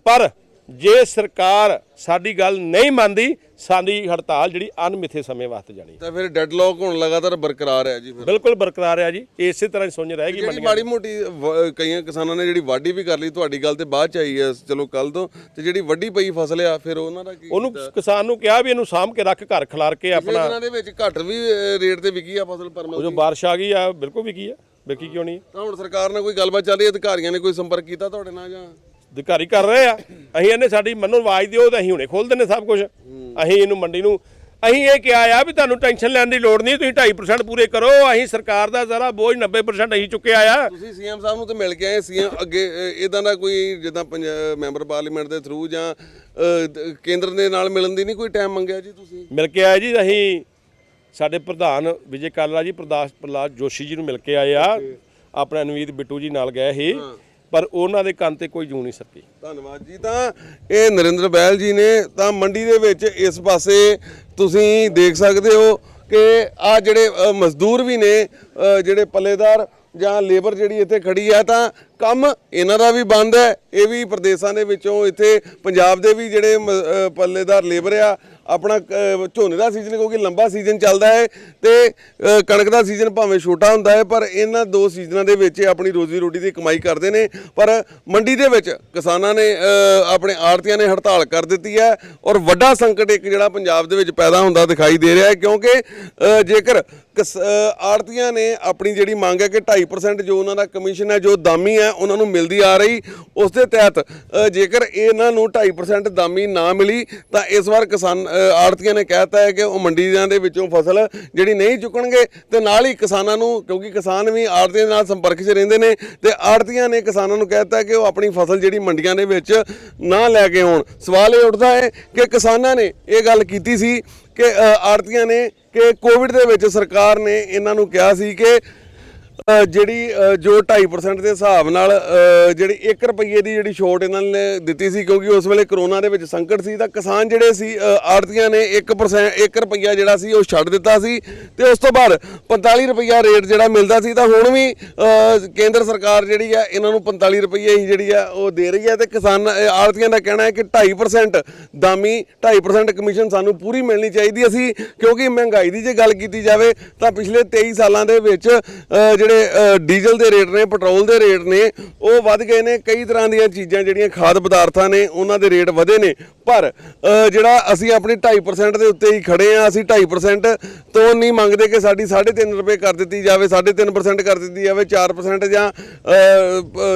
ਪਰ ਜੇ ਸਰਕਾਰ ਸਾਡੀ ਗੱਲ ਨਹੀਂ ਮੰਨਦੀ ਸਾਡੀ ਹੜਤਾਲ ਜਿਹੜੀ ਅਨਮਿੱਥੇ ਸਮੇਂ ਵਾਸਤੇ ਜਾਣੀ ਹੈ। ਤਾਂ ਫਿਰ ਡੈਡਲੌਕ ਹੁਣ ਲਗਾਤਾਰ ਬਰਕਰਾਰ ਹੈ ਜੀ ਫਿਰ। ਬਿਲਕੁਲ ਬਰਕਰਾਰ ਹੈ ਜੀ ਇਸੇ ਤਰ੍ਹਾਂ ਹੀ ਸੁਣ ਰਹੇਗੀ ਜਿਹੜੀ ਮਾੜੀ ਮੋਟੀ ਵ- ਕਈਆਂ ਕਿਸਾਨਾਂ ਨੇ ਜਿਹੜੀ ਵਾਢੀ ਵੀ ਕਰ ਲਈ ਤੁਹਾਡੀ ਗੱਲ ਤੇ ਬਾਅਦ ਚ ਆਈ ਹੈ ਚਲੋ ਕੱਲ ਤੋਂ ਤੇ ਜਿਹੜੀ ਵੱਡੀ ਪਈ ਫਸਲ ਆ ਫਿਰ ਉਹਨਾਂ ਦਾ ਕੀ ਉਹਨੂੰ ਕਿਸਾਨ ਨੂੰ ਕਿਹਾ ਵੀ ਇਹਨੂੰ ਸਾਂਭ ਕੇ ਰੱਖ ਘਰ ਖਿਲਾਰ ਕੇ ਆਪਣਾ ਦਿਨਾਂ ਦੇ ਵਿੱਚ ਘੱਟ ਵੀ ਅ, ਰੇਟ ਤੇ ਵਿਕੀ ਆ ਫਸਲ ਪਰਮਲ ਉਹ ਜੋ ਬਾਰਿਸ਼ ਆ ਗਈ ਆ ਬਿਲਕੁਲ ਵਿਕੀ ਆ ਵਿਕੀ ਕਿਉਂ ਨਹੀਂ? ਤਾਂ ਹੁਣ ਸਰਕਾਰ ਨਾਲ ਕੋਈ ਗੱਲਬਾਤ ਚੱਲ ਰਹੀ ਹੈ ਅਧਿਕਾਰੀਆਂ ਨੇ ਕੋਈ ਸੰਪਰਕ ਕੀਤਾ ਤੁਹਾਡੇ ਨਾਲ ਜਾਂ? ਅਧਿਕਾਰੀ ਕਰ ਰਹੇ ਆ। ਅਸੀਂ ਇਹਨੇ ਸਾਡੀ ਮੰਨੋ ਆਵਾਜ਼ ਦਿਓ ਤਾਂ ਅਸੀਂ ਹੁਣੇ ਖੋਲ ਦਿੰਨੇ ਸਭ ਕੁਝ ਅਸੀਂ ਇਹਨੂੰ ਮੰਡੀ ਨੂੰ ਅਸੀਂ ਇਹ ਕਿਹਾ ਆ ਵੀ ਤੁਹਾਨੂੰ ਟੈਨਸ਼ਨ ਲੈਣ ਦੀ ਲੋੜ ਨਹੀਂ ਤੁਸੀਂ 2.5% ਪੂਰੇ ਕਰੋ। ਅਸੀਂ ਸਰਕਾਰ ਦਾ ਜ਼ਰਾ ਬੋਝ 90% ਅਸੀਂ ਚੁੱਕਿਆ ਆ। ਤੁਸੀਂ ਸੀਐਮ ਸਾਹਿਬ ਨੂੰ ਤੇ ਮਿਲ ਕੇ ਆਏ ਸੀਐਮ ਅੱਗੇ ਇਦਾਂ ਦਾ ਕੋਈ ਜਿੱਦਾਂ ਮੈਂਬਰ ਪਾਰਲੀਮੈਂਟ ਦੇ ਥਰੂ ਜਾਂ ਕੇਂਦਰ ਦੇ ਨਾਲ ਮਿਲਣ ਦੀ ਨਹੀਂ ਕੋਈ ਟਾਈਮ ਮੰਗਿਆ ਜੀ ਤੁਸੀਂ? ਮਿਲ ਕੇ ਆਏ ਜੀ ਅਸੀਂ ਸਾਡੇ ਪ੍ਰਧਾਨ ਵਿਜੇ ਕਾਲਾ ਜੀ ਪ੍ਰਦਾਸ ਪ੍ਰਲਾਦ ਜੋਸ਼ੀ ਜੀ ਨੂੰ ਮਿਲ ਕੇ ਆਏ ਆ। ਆਪਣਾ ਨਵੀਦ ਬਿੱਟੂ ਜੀ ਨਾਲ ਗਏ ਸੀ। ਪਰ ਉਹਨਾਂ ਦੇ ਕੰਨ ਤੇ ਕੋਈ ਜੂ ਨਹੀਂ ਸਕੀ ਧੰਨਵਾਦ ਜੀ। ਤਾਂ ਇਹ ਨਰਿੰਦਰ ਬੈਲ ਜੀ ਨੇ ਤਾਂ ਮੰਡੀ ਦੇ ਵਿੱਚ ਇਸ ਪਾਸੇ ਤੁਸੀਂ ਦੇਖ ਸਕਦੇ ਹੋ ਕਿ ਆ ਜਿਹੜੇ ਮਜ਼ਦੂਰ ਵੀ ਨੇ ਜਿਹੜੇ ਪੱਲੇਦਾਰ ਜਾਂ ਲੇਬਰ ਜਿਹੜੀ ਇੱਥੇ ਖੜੀ ਹੈ ਤਾਂ ਕੰਮ ਇਹਨਾਂ ਦਾ ਵੀ ਬੰਦ ਹੈ। ਇਹ ਵੀ ਪ੍ਰਦੇਸ਼ਾਂ ਦੇ ਵਿੱਚੋਂ ਇੱਥੇ ਪੰਜਾਬ ਦੇ ਵੀ ਜਿਹੜੇ, ਮ- ਪੱਲੇਦਾਰ ਲੇਬਰ ਆ ਆਪਣਾ ਝੋਨੇ ਦਾ ਸੀਜ਼ਨ ਕਿਉਂਕਿ ਲੰਬਾ ਸੀਜ਼ਨ ਚੱਲਦਾ ਹੈ ਤੇ ਕਣਕ ਦਾ ਸੀਜ਼ਨ ਭਾਵੇਂ ਛੋਟਾ ਹੁੰਦਾ ਹੈ, ਪਰ ਇਹਨਾਂ ਦੋ ਸੀਜ਼ਨਾਂ ਦੇ ਵਿੱਚ ਇਹ ਆਪਣੀ ਰੋਜ਼ੀ ਰੋਟੀ ਦੀ ਕਮਾਈ ਕਰਦੇ ਨੇ। ਪਰ ਮੰਡੀ ਦੇ ਵਿੱਚ ਕਿਸਾਨਾਂ ਨੇ ਆਪਣੇ ਆੜਤੀਆਂ ਨੇ ਹੜਤਾਲ ਕਰ ਦਿੱਤੀ ਹੈ ਔਰ ਵੱਡਾ ਸੰਕਟ ਇੱਕ ਜਿਹੜਾ ਪੰਜਾਬ ਦੇ ਵਿੱਚ ਪੈਦਾ ਹੁੰਦਾ ਦਿਖਾਈ ਦੇ ਰਿਹਾ ਹੈ, ਕਿਉਂਕਿ ਜੇਕਰ ਆੜਤੀਆਂ ਨੇ ਆਪਣੀ ਜਿਹੜੀ ਮੰਗ ਹੈ ਕਿ 2.5% ਜੋ ਉਹਨਾਂ ਦਾ ਕਮਿਸ਼ਨ ਹੈ, ਜੋ ਦਾਮੀ ਹੈ, ਉਹਨਾਂ ਨੂੰ ਮਿਲਦੀ ਆ ਰਹੀ। ਉਸ ਦੇ ਤਹਿਤ ਜੇਕਰ ਇਹਨਾਂ ਨੂੰ 2.5% ਦਾਮੀ ਨਾ ਮਿਲੀ, ਤਾਂ ਇਸ ਵਾਰ ਕਿਸਾਨ ਆੜਤੀਆਂ ਨੇ ਕਹਿਤਾ ਹੈ ਕਿ ਉਹ ਮੰਡੀਆਂ ਦੇ ਵਿੱਚੋਂ ਫਸਲ ਜਿਹੜੀ ਨਹੀਂ ਚੁੱਕਣਗੇ ਤੇ ਨਾਲ ਹੀ ਕਿਸਾਨਾਂ ਨੂੰ, ਕਿਉਂਕਿ ਕਿਸਾਨ ਵੀ ਆੜਤੀਆਂ ਨਾਲ ਸੰਪਰਕ 'ਚ ਰਹਿੰਦੇ ਨੇ, ਤੇ ਆੜਤੀਆਂ ਨੇ ਕਿਸਾਨਾਂ ਨੂੰ ਕਹਿਤਾ ਕਿ ਉਹ ਆਪਣੀ ਫਸਲ ਜਿਹੜੀ ਮੰਡੀਆਂ ਦੇ ਵਿੱਚ ਨਾ ਲੈ ਕੇ ਆਉਣ। ਸਵਾਲ ਇਹ ਉੱਠਦਾ ਹੈ ਕਿ ਕਿਸਾਨਾਂ ਨੇ ਇਹ ਗੱਲ ਕੀਤੀ ਸੀ ਕਿ ਆੜਤੀਆਂ ਨੇ ਕਿ ਕੋਵਿਡ ਦੇ ਵਿੱਚ ਸਰਕਾਰ ਨੇ ਇਹਨਾਂ ਨੂੰ ਕਿਹਾ ਸੀ ਕਿ ਜਿਹੜੀ ਜੋ 2.5% ਦੇ ਹਿਸਾਬ ਨਾਲ ਜਿਹੜੀ 1 ਰੁਪਏ ਦੀ ਜਿਹੜੀ ਛੋਟ ਇਹਨਾਂ ਨੇ ਦਿੱਤੀ ਸੀ, ਕਿਉਂਕਿ ਉਸ ਵੇਲੇ ਕਰੋਨਾ ਦੇ ਵਿੱਚ ਸੰਕਟ ਸੀ, ਤਾਂ ਕਿਸਾਨ ਜਿਹੜੇ ਸੀ ਆੜਤੀਆਂ ਨੇ 1% 1 ਰੁਪਿਆ ਜਿਹੜਾ ਸੀ, ਉਹ ਛੱਡ ਦਿੱਤਾ ਸੀ। ਤੇ ਉਸ ਤੋਂ ਬਾਅਦ 45 ਰੁਪਿਆ ਰੇਟ ਜਿਹੜਾ ਮਿਲਦਾ ਸੀ, ਤਾਂ ਹੁਣ ਵੀ ਕੇਂਦਰ ਸਰਕਾਰ ਜਿਹੜੀ ਆ, ਇਹਨਾਂ ਨੂੰ 45 ਰੁਪਏ ਹੀ ਜਿਹੜੀ ਆ, ਉਹ ਦੇ ਰਹੀ ਹੈ ਤੇ ਕਿਸਾਨ ਆੜਤੀਆਂ ਦਾ ਕਹਿਣਾ ਹੈ ਕਿ 2.5% ਦਾਮੀ 2.5% ਕਮਿਸ਼ਨ ਸਾਨੂੰ ਪੂਰੀ ਮਿਲਣੀ ਚਾਹੀਦੀ। ਅਸੀਂ ਕਿਉਂਕਿ ਮਹਿੰਗਾਈ ਦੀ ਜੇ ਗੱਲ ਕੀਤੀ ਜਾਵੇ, ਤਾਂ ਪਿਛਲੇ 23 ਸਾਲਾਂ ਦੇ ਵਿੱਚ ਜਿਹੜੇ ਜਿਹੜੇ ਡੀਜ਼ਲ ਦੇ ਰੇਟ ਨੇ ਪੈਟਰੋਲ ਦੇ ਰੇਟ ਨੇ ਉਹ ਵੱਧ ਗਏ ਨੇ। ਕਈ ਤਰ੍ਹਾਂ ਦੀਆਂ ਚੀਜ਼ਾਂ ਜਿਹੜੀਆਂ ਖਾਦ ਪਦਾਰਥਾਂ ਨੇ ਉਹਨਾਂ ਦੇ ਰੇਟ ਵਧੇ ਨੇ। ਪਰ ਜਿਹੜਾ ਅਸੀਂ ਆਪਣੀ 2.5% ਦੇ ਉੱਤੇ ਹੀ ਖੜੇ ਆ ਅਸੀਂ 2.5% ਤੋਂ ਨਹੀਂ ਮੰਗਦੇ ਕਿ ਸਾਡੀ 3.5 ਰੁਪਏ ਕਰ ਦਿੱਤੀ ਜਾਵੇ 3.5% ਕਰ ਦਿੱਤੀ ਜਾਵੇ 4% ਜਾਂ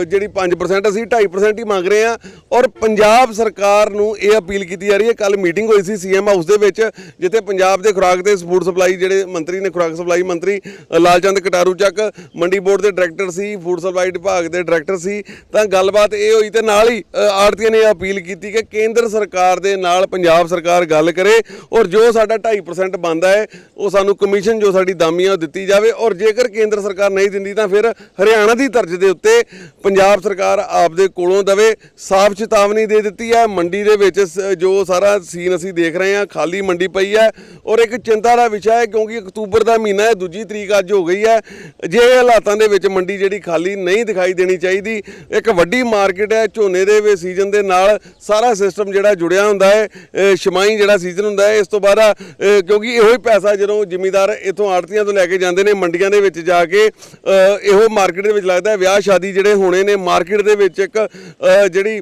ਜਿਹੜੀ 5% ਅਸੀਂ 2.5% ਹੀ ਮੰਗ ਰਹੇ ਆ ਔਰ ਪੰਜਾਬ ਸਰਕਾਰ ਨੂੰ ਇਹ ਅਪੀਲ ਕੀਤੀ ਜਾ ਰਹੀ ਹੈ ਕੱਲ ਮੀਟਿੰਗ ਹੋਈ ਸੀ ਸੀਐਮ ਹਾਊਸ ਦੇ ਵਿੱਚ ਜਿੱਥੇ ਪੰਜਾਬ ਦੇ ਖੁਰਾਕ ਤੇ ਫੂਡ ਸਪਲਾਈ ਜਿਹੜੇ ਮੰਤਰੀ ਨੇ ਖੁਰਾਕ ਸਪਲਾਈ ਮੰਤਰੀ ਅ, ਲਾਲਚੰਦ ਕਟਾਰੂ ਚੱਕ ਮੰਡੀ ਬੋਰਡ ਦੇ ਡਾਇਰੈਕਟਰ ਸੀ, ਫੂਡ ਸਪਲਾਈ ਵਿਭਾਗ ਦੇ ਡਾਇਰੈਕਟਰ ਸੀ, ਤਾਂ ਗੱਲਬਾਤ ਇਹ ਹੋਈ ਤੇ ਨਾਲ ਹੀ ਆੜਤੀਆਂ ਨੇ ਅਪੀਲ ਕੀਤੀ ਕਿ ਕੇਂਦਰ ਸਰਕਾਰ ਦੇ ਨਾਲ ਪੰਜਾਬ ਸਰਕਾਰ ਗੱਲ ਕਰੇ ਔਰ ਜੋ ਸਾਡਾ 2.5% ਬਣਦਾ ਹੈ, ਉਹ ਸਾਨੂੰ ਕਮਿਸ਼ਨ ਜੋ ਸਾਡੀ ਦਾਮੀਆਂ ਉਹ ਦਿੱਤੀ ਜਾਵੇ ਔਰ ਜੇਕਰ ਕੇਂਦਰ ਸਰਕਾਰ ਨਹੀਂ ਦਿੰਦੀ ਤਾਂ ਫਿਰ ਹਰਿਆਣਾ ਦੀ ਤਰਜ਼ ਦੇ ਉੱਤੇ ਪੰਜਾਬ ਸਰਕਾਰ ਆਪਦੇ ਕੋਲੋਂ ਦਵੇ, ਸਾਫ਼ ਚੇਤਾਵਨੀ ਦੇ ਦਿੱਤੀ ਹੈ, ਮੰਡੀ ਦੇ ਵਿੱਚ ਸ- ਜੋ ਸਾਰਾ ਸੀਨ ਅਸੀਂ ਦੇਖ ਰਹੇ ਹਾਂ, ਖਾਲੀ ਮੰਡੀ ਪਈ ਹੈ ਔਰ ਇੱਕ ਚਿੰਤਾ ਦਾ ਵਿਸ਼ਾ ਹੈ ਕਿਉਂਕਿ ਅਕਤੂਬਰ ਦਾ ਮਹੀਨਾ ਹੈ, ਦੂਜੀ ਤਰੀਕ ਅੱਜ ਹੋ ਗਈ ਹੈ, ਜੇ ਇਹ ਹਾਲਾਤਾਂ ਦੇ ਵਿੱਚ ਮੰਡੀ ਜਿਹੜੀ ਖਾਲੀ ਨਹੀਂ ਦਿਖਾਈ ਦੇਣੀ ਚਾਹੀਦੀ। ਇੱਕ ਵੱਡੀ ਮਾਰਕੀਟ ਹੈ ਝੋਨੇ ਦੇ ਵੇ ਸੀਜ਼ਨ ਦੇ ਨਾਲ ਸਾਰਾ ਸਿਸਟਮ ਜਿਹੜਾ ਜੁੜਿਆ ਹੁੰਦਾ ਹੈ ਅ, ਛਮਾਈ ਜਿਹੜਾ ਸੀਜ਼ਨ ਹੁੰਦਾ ਹੈ ਇਸ ਤੋਂ ਬਾਅਦ ਕਿਉਂਕਿ ਇਹੋ ਹੀ ਪੈਸਾ ਜਦੋਂ ਜ਼ਿਮੀਦਾਰ ਇਥੋਂ ਆੜਤੀਆਂ ਤੋਂ ਲੈ ਕੇ ਜਾਂਦੇ ਨੇ ਮੰਡੀਆਂ ਦੇ ਵਿੱਚ ਜਾ ਕੇ ਇਹੋ ਮਾਰਕੀਟ ਦੇ ਵਿੱਚ ਲੱਗਦਾ ਵਿਆਹ ਸ਼ਾਦੀ ਜਿਹੜੇ ਹੋਣੇ ਨੇ ਮਾਰਕੀਟ ਦੇ ਵਿੱਚ ਇੱਕ ਜਿਹੜੀ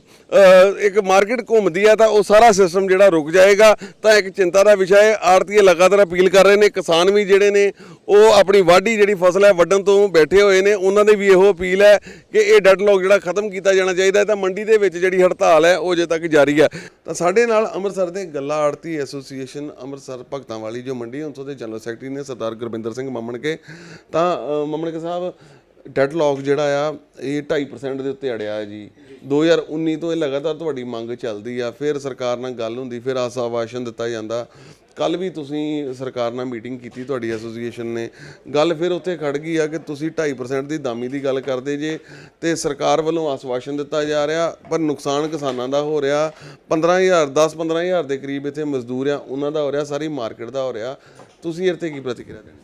ਇੱਕ ਮਾਰਕੀਟ ਘੁੰਮਦੀ ਹੈ ਤਾਂ ਉਹ ਸਾਰਾ ਸਿਸਟਮ ਜਿਹੜਾ ਰੁਕ ਜਾਏਗਾ। ਤਾਂ ਇੱਕ ਚਿੰਤਾ ਦਾ ਵਿਸ਼ਾ ਹੈ ਆੜਤੀਏ ਲਗਾਤਾਰ ਅਪੀਲ ਕਰ ਰਹੇ ਨੇ ਕਿਸਾਨ ਵੀ ਜਿਹੜੇ ਨੇ ਉਹ ਆਪਣੀ ਵਾਢੀ ਜਿਹੜੀ ਫਸਲ ਹੈ ਵੱਢਣ ਤੋਂ ਬੈਠੇ ਹੋਏ ਨੇ ਉਹਨਾਂ ਦੇ ਵੀ ਇਹੋ ਅਪੀਲ ਹੈ ਕਿ ਇਹ ਡੈਡਲੌਕ ਜਿਹੜਾ ਖਤਮ ਕੀਤਾ ਜਾਣਾ ਚਾਹੀਦਾ ਹੈ ਤਾਂ ਮੰਡੀ ਦੇ ਵਿੱਚ ਜਿਹੜੀ ਹੜਤਾਲ ਹੈ ਉਹ ਜੇ ਤੱਕ ਜਾਰੀ ਹੈ। ਤਾਂ ਸਾਡੇ ਨਾਲ ਅੰਮ੍ਰਿਤਸਰ ਦੇ ਗੱਲਾ ਆੜਤੀ ਐਸੋਸੀਏਸ਼ਨ ਅੰਮ੍ਰਿਤਸਰ ਭਗਤਾਂ ਵਾਲੀ ਜੋ ਮੰਡੀ ਹੈ, ਉੱਥੋਂ ਦੇ ਜਨਰਲ ਸੈਕਟਰੀ ਨੇ ਸਰਦਾਰ ਗੁਰਬਿੰਦਰ ਸਿੰਘ ਮੰਮਣਕੇ। ਤਾਂ ਅ, ਸਾਹਿਬ ਡੈਡਲੌਕ ਜਿਹੜਾ ਆ, ਇਹ 2.5% ਦੇ ਉੱਤੇ ਅੜਿਆ ਹੈ ਜੀ। 2019 ਤੋਂ ਇਹ ਲਗਾਤਾਰ ਤੁਹਾਡੀ ਮੰਗ ਚੱਲਦੀ ਆ, ਫਿਰ ਸਰਕਾਰ ਨਾਲ ਗੱਲ ਹੁੰਦੀ, ਫਿਰ ਆਸਾਵਾਸ਼ਨ ਦਿੱਤਾ ਜਾਂਦਾ। ਕੱਲ ਵੀ ਤੁਸੀਂ ਸਰਕਾਰ ਨਾਲ ਮੀਟਿੰਗ ਕੀਤੀ ਤੁਹਾਡੀ ਐਸੋਸੀਏਸ਼ਨ ਨੇ। ਗੱਲ ਫਿਰ ਉੱਥੇ ਖੜ ਗਈ ਆ ਕਿ ਤੁਸੀਂ 2.5% ਦੀ ਦਾਮੀ ਦੀ ਗੱਲ ਕਰਦੇ ਜੇ, ਤੇ ਸਰਕਾਰ ਵੱਲੋਂ ਆਸਵਾਸ਼ਨ ਦਿੱਤਾ ਜਾ ਰਿਹਾ, ਪਰ ਨੁਕਸਾਨ ਕਿਸਾਨਾਂ ਦਾ ਹੋ ਰਿਹਾ। 15000 10 15000 ਦੇ ਕਰੀਬ ਇੱਥੇ ਮਜ਼ਦੂਰ ਆ, ਉਹਨਾਂ ਦਾ ਹੋ ਰਿਹਾ, ਸਾਰੀ ਮਾਰਕੀਟ ਦਾ ਹੋ ਰਿਹਾ। ਤੁਸੀਂ ਇਹ ਤੇ ਕੀ ਪ੍ਰਤੀਕਿਰਿਆ ਦੇਣੀ?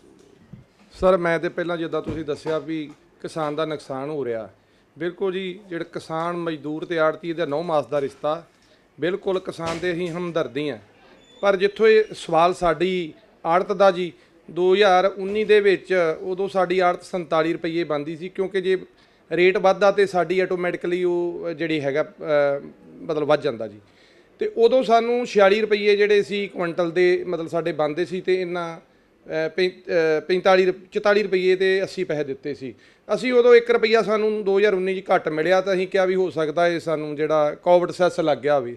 ਸਰ, ਮੈਂ ਤੇ ਪਹਿਲਾਂ ਜਿੱਦਾਂ ਤੁਸੀਂ ਦੱਸਿਆ ਵੀ ਕਿਸਾਨ ਦਾ ਨੁਕਸਾਨ ਹੋ ਰਿਹਾ। ਬਿਲਕੁਲ ਜੀ, ਜਿਹੜਾ ਕਿਸਾਨ ਮਜ਼ਦੂਰ ਤੇ ਆੜਤੀ ਦਾ ਨੌ ਮਾਸ ਦਾ ਰਿਸ਼ਤਾ, ਬਿਲਕੁਲ ਕਿਸਾਨ ਦੇ ਅਸੀਂ ਹਮਦਰਦੀ ਆ ਪਰ ਜਿੱਥੋਂ ਇਹ ਸਵਾਲ ਸਾਡੀ ਆੜਤ ਦਾ ਜੀ 2019 ਦੇ ਵਿੱਚ ਉਦੋਂ ਸਾਡੀ ਆੜਤ 47 ਰੁਪਏ ਬੰਦੀ ਸੀ, ਕਿਉਂਕਿ ਜੇ ਰੇਟ ਵੱਧਦਾ ਤੇ ਸਾਡੀ ਆਟੋਮੈਟਿਕਲੀ ਉਹ ਜਿਹੜੀ ਹੈਗਾ ਮਤਲਬ ਵੱਧ ਜਾਂਦਾ ਜੀ। ਤੇ ਉਦੋਂ ਸਾਨੂੰ 46 ਰੁਪਏ ਜਿਹੜੇ ਸੀ, ਕੁਇੰਟਲ ਦੇ ਮਤਲਬ ਸਾਡੇ ਬੰਦੇ ਸੀ ਤੇ ਇਹਨਾਂ 45 ਰੁਪ- 44 ਰੁਪਏ ਤੇ 80 ਪੈਸੇ ਦਿੱਤੇ ਸੀ। ਅਸੀਂ ਉਦੋਂ 1 ਰੁਪਿਆ ਸਾਨੂੰ 2019 ਚ ਘੱਟ ਮਿਲਿਆ ਤਾਂ ਅਸੀਂ ਕਿਹਾ ਵੀ ਹੋ ਸਕਦਾ ਇਹ ਸਾਨੂੰ ਜਿਹੜਾ ਕੋਵਿਡ ਸੈਸ ਲੱਗ ਗਿਆ ਹੋਵੇ।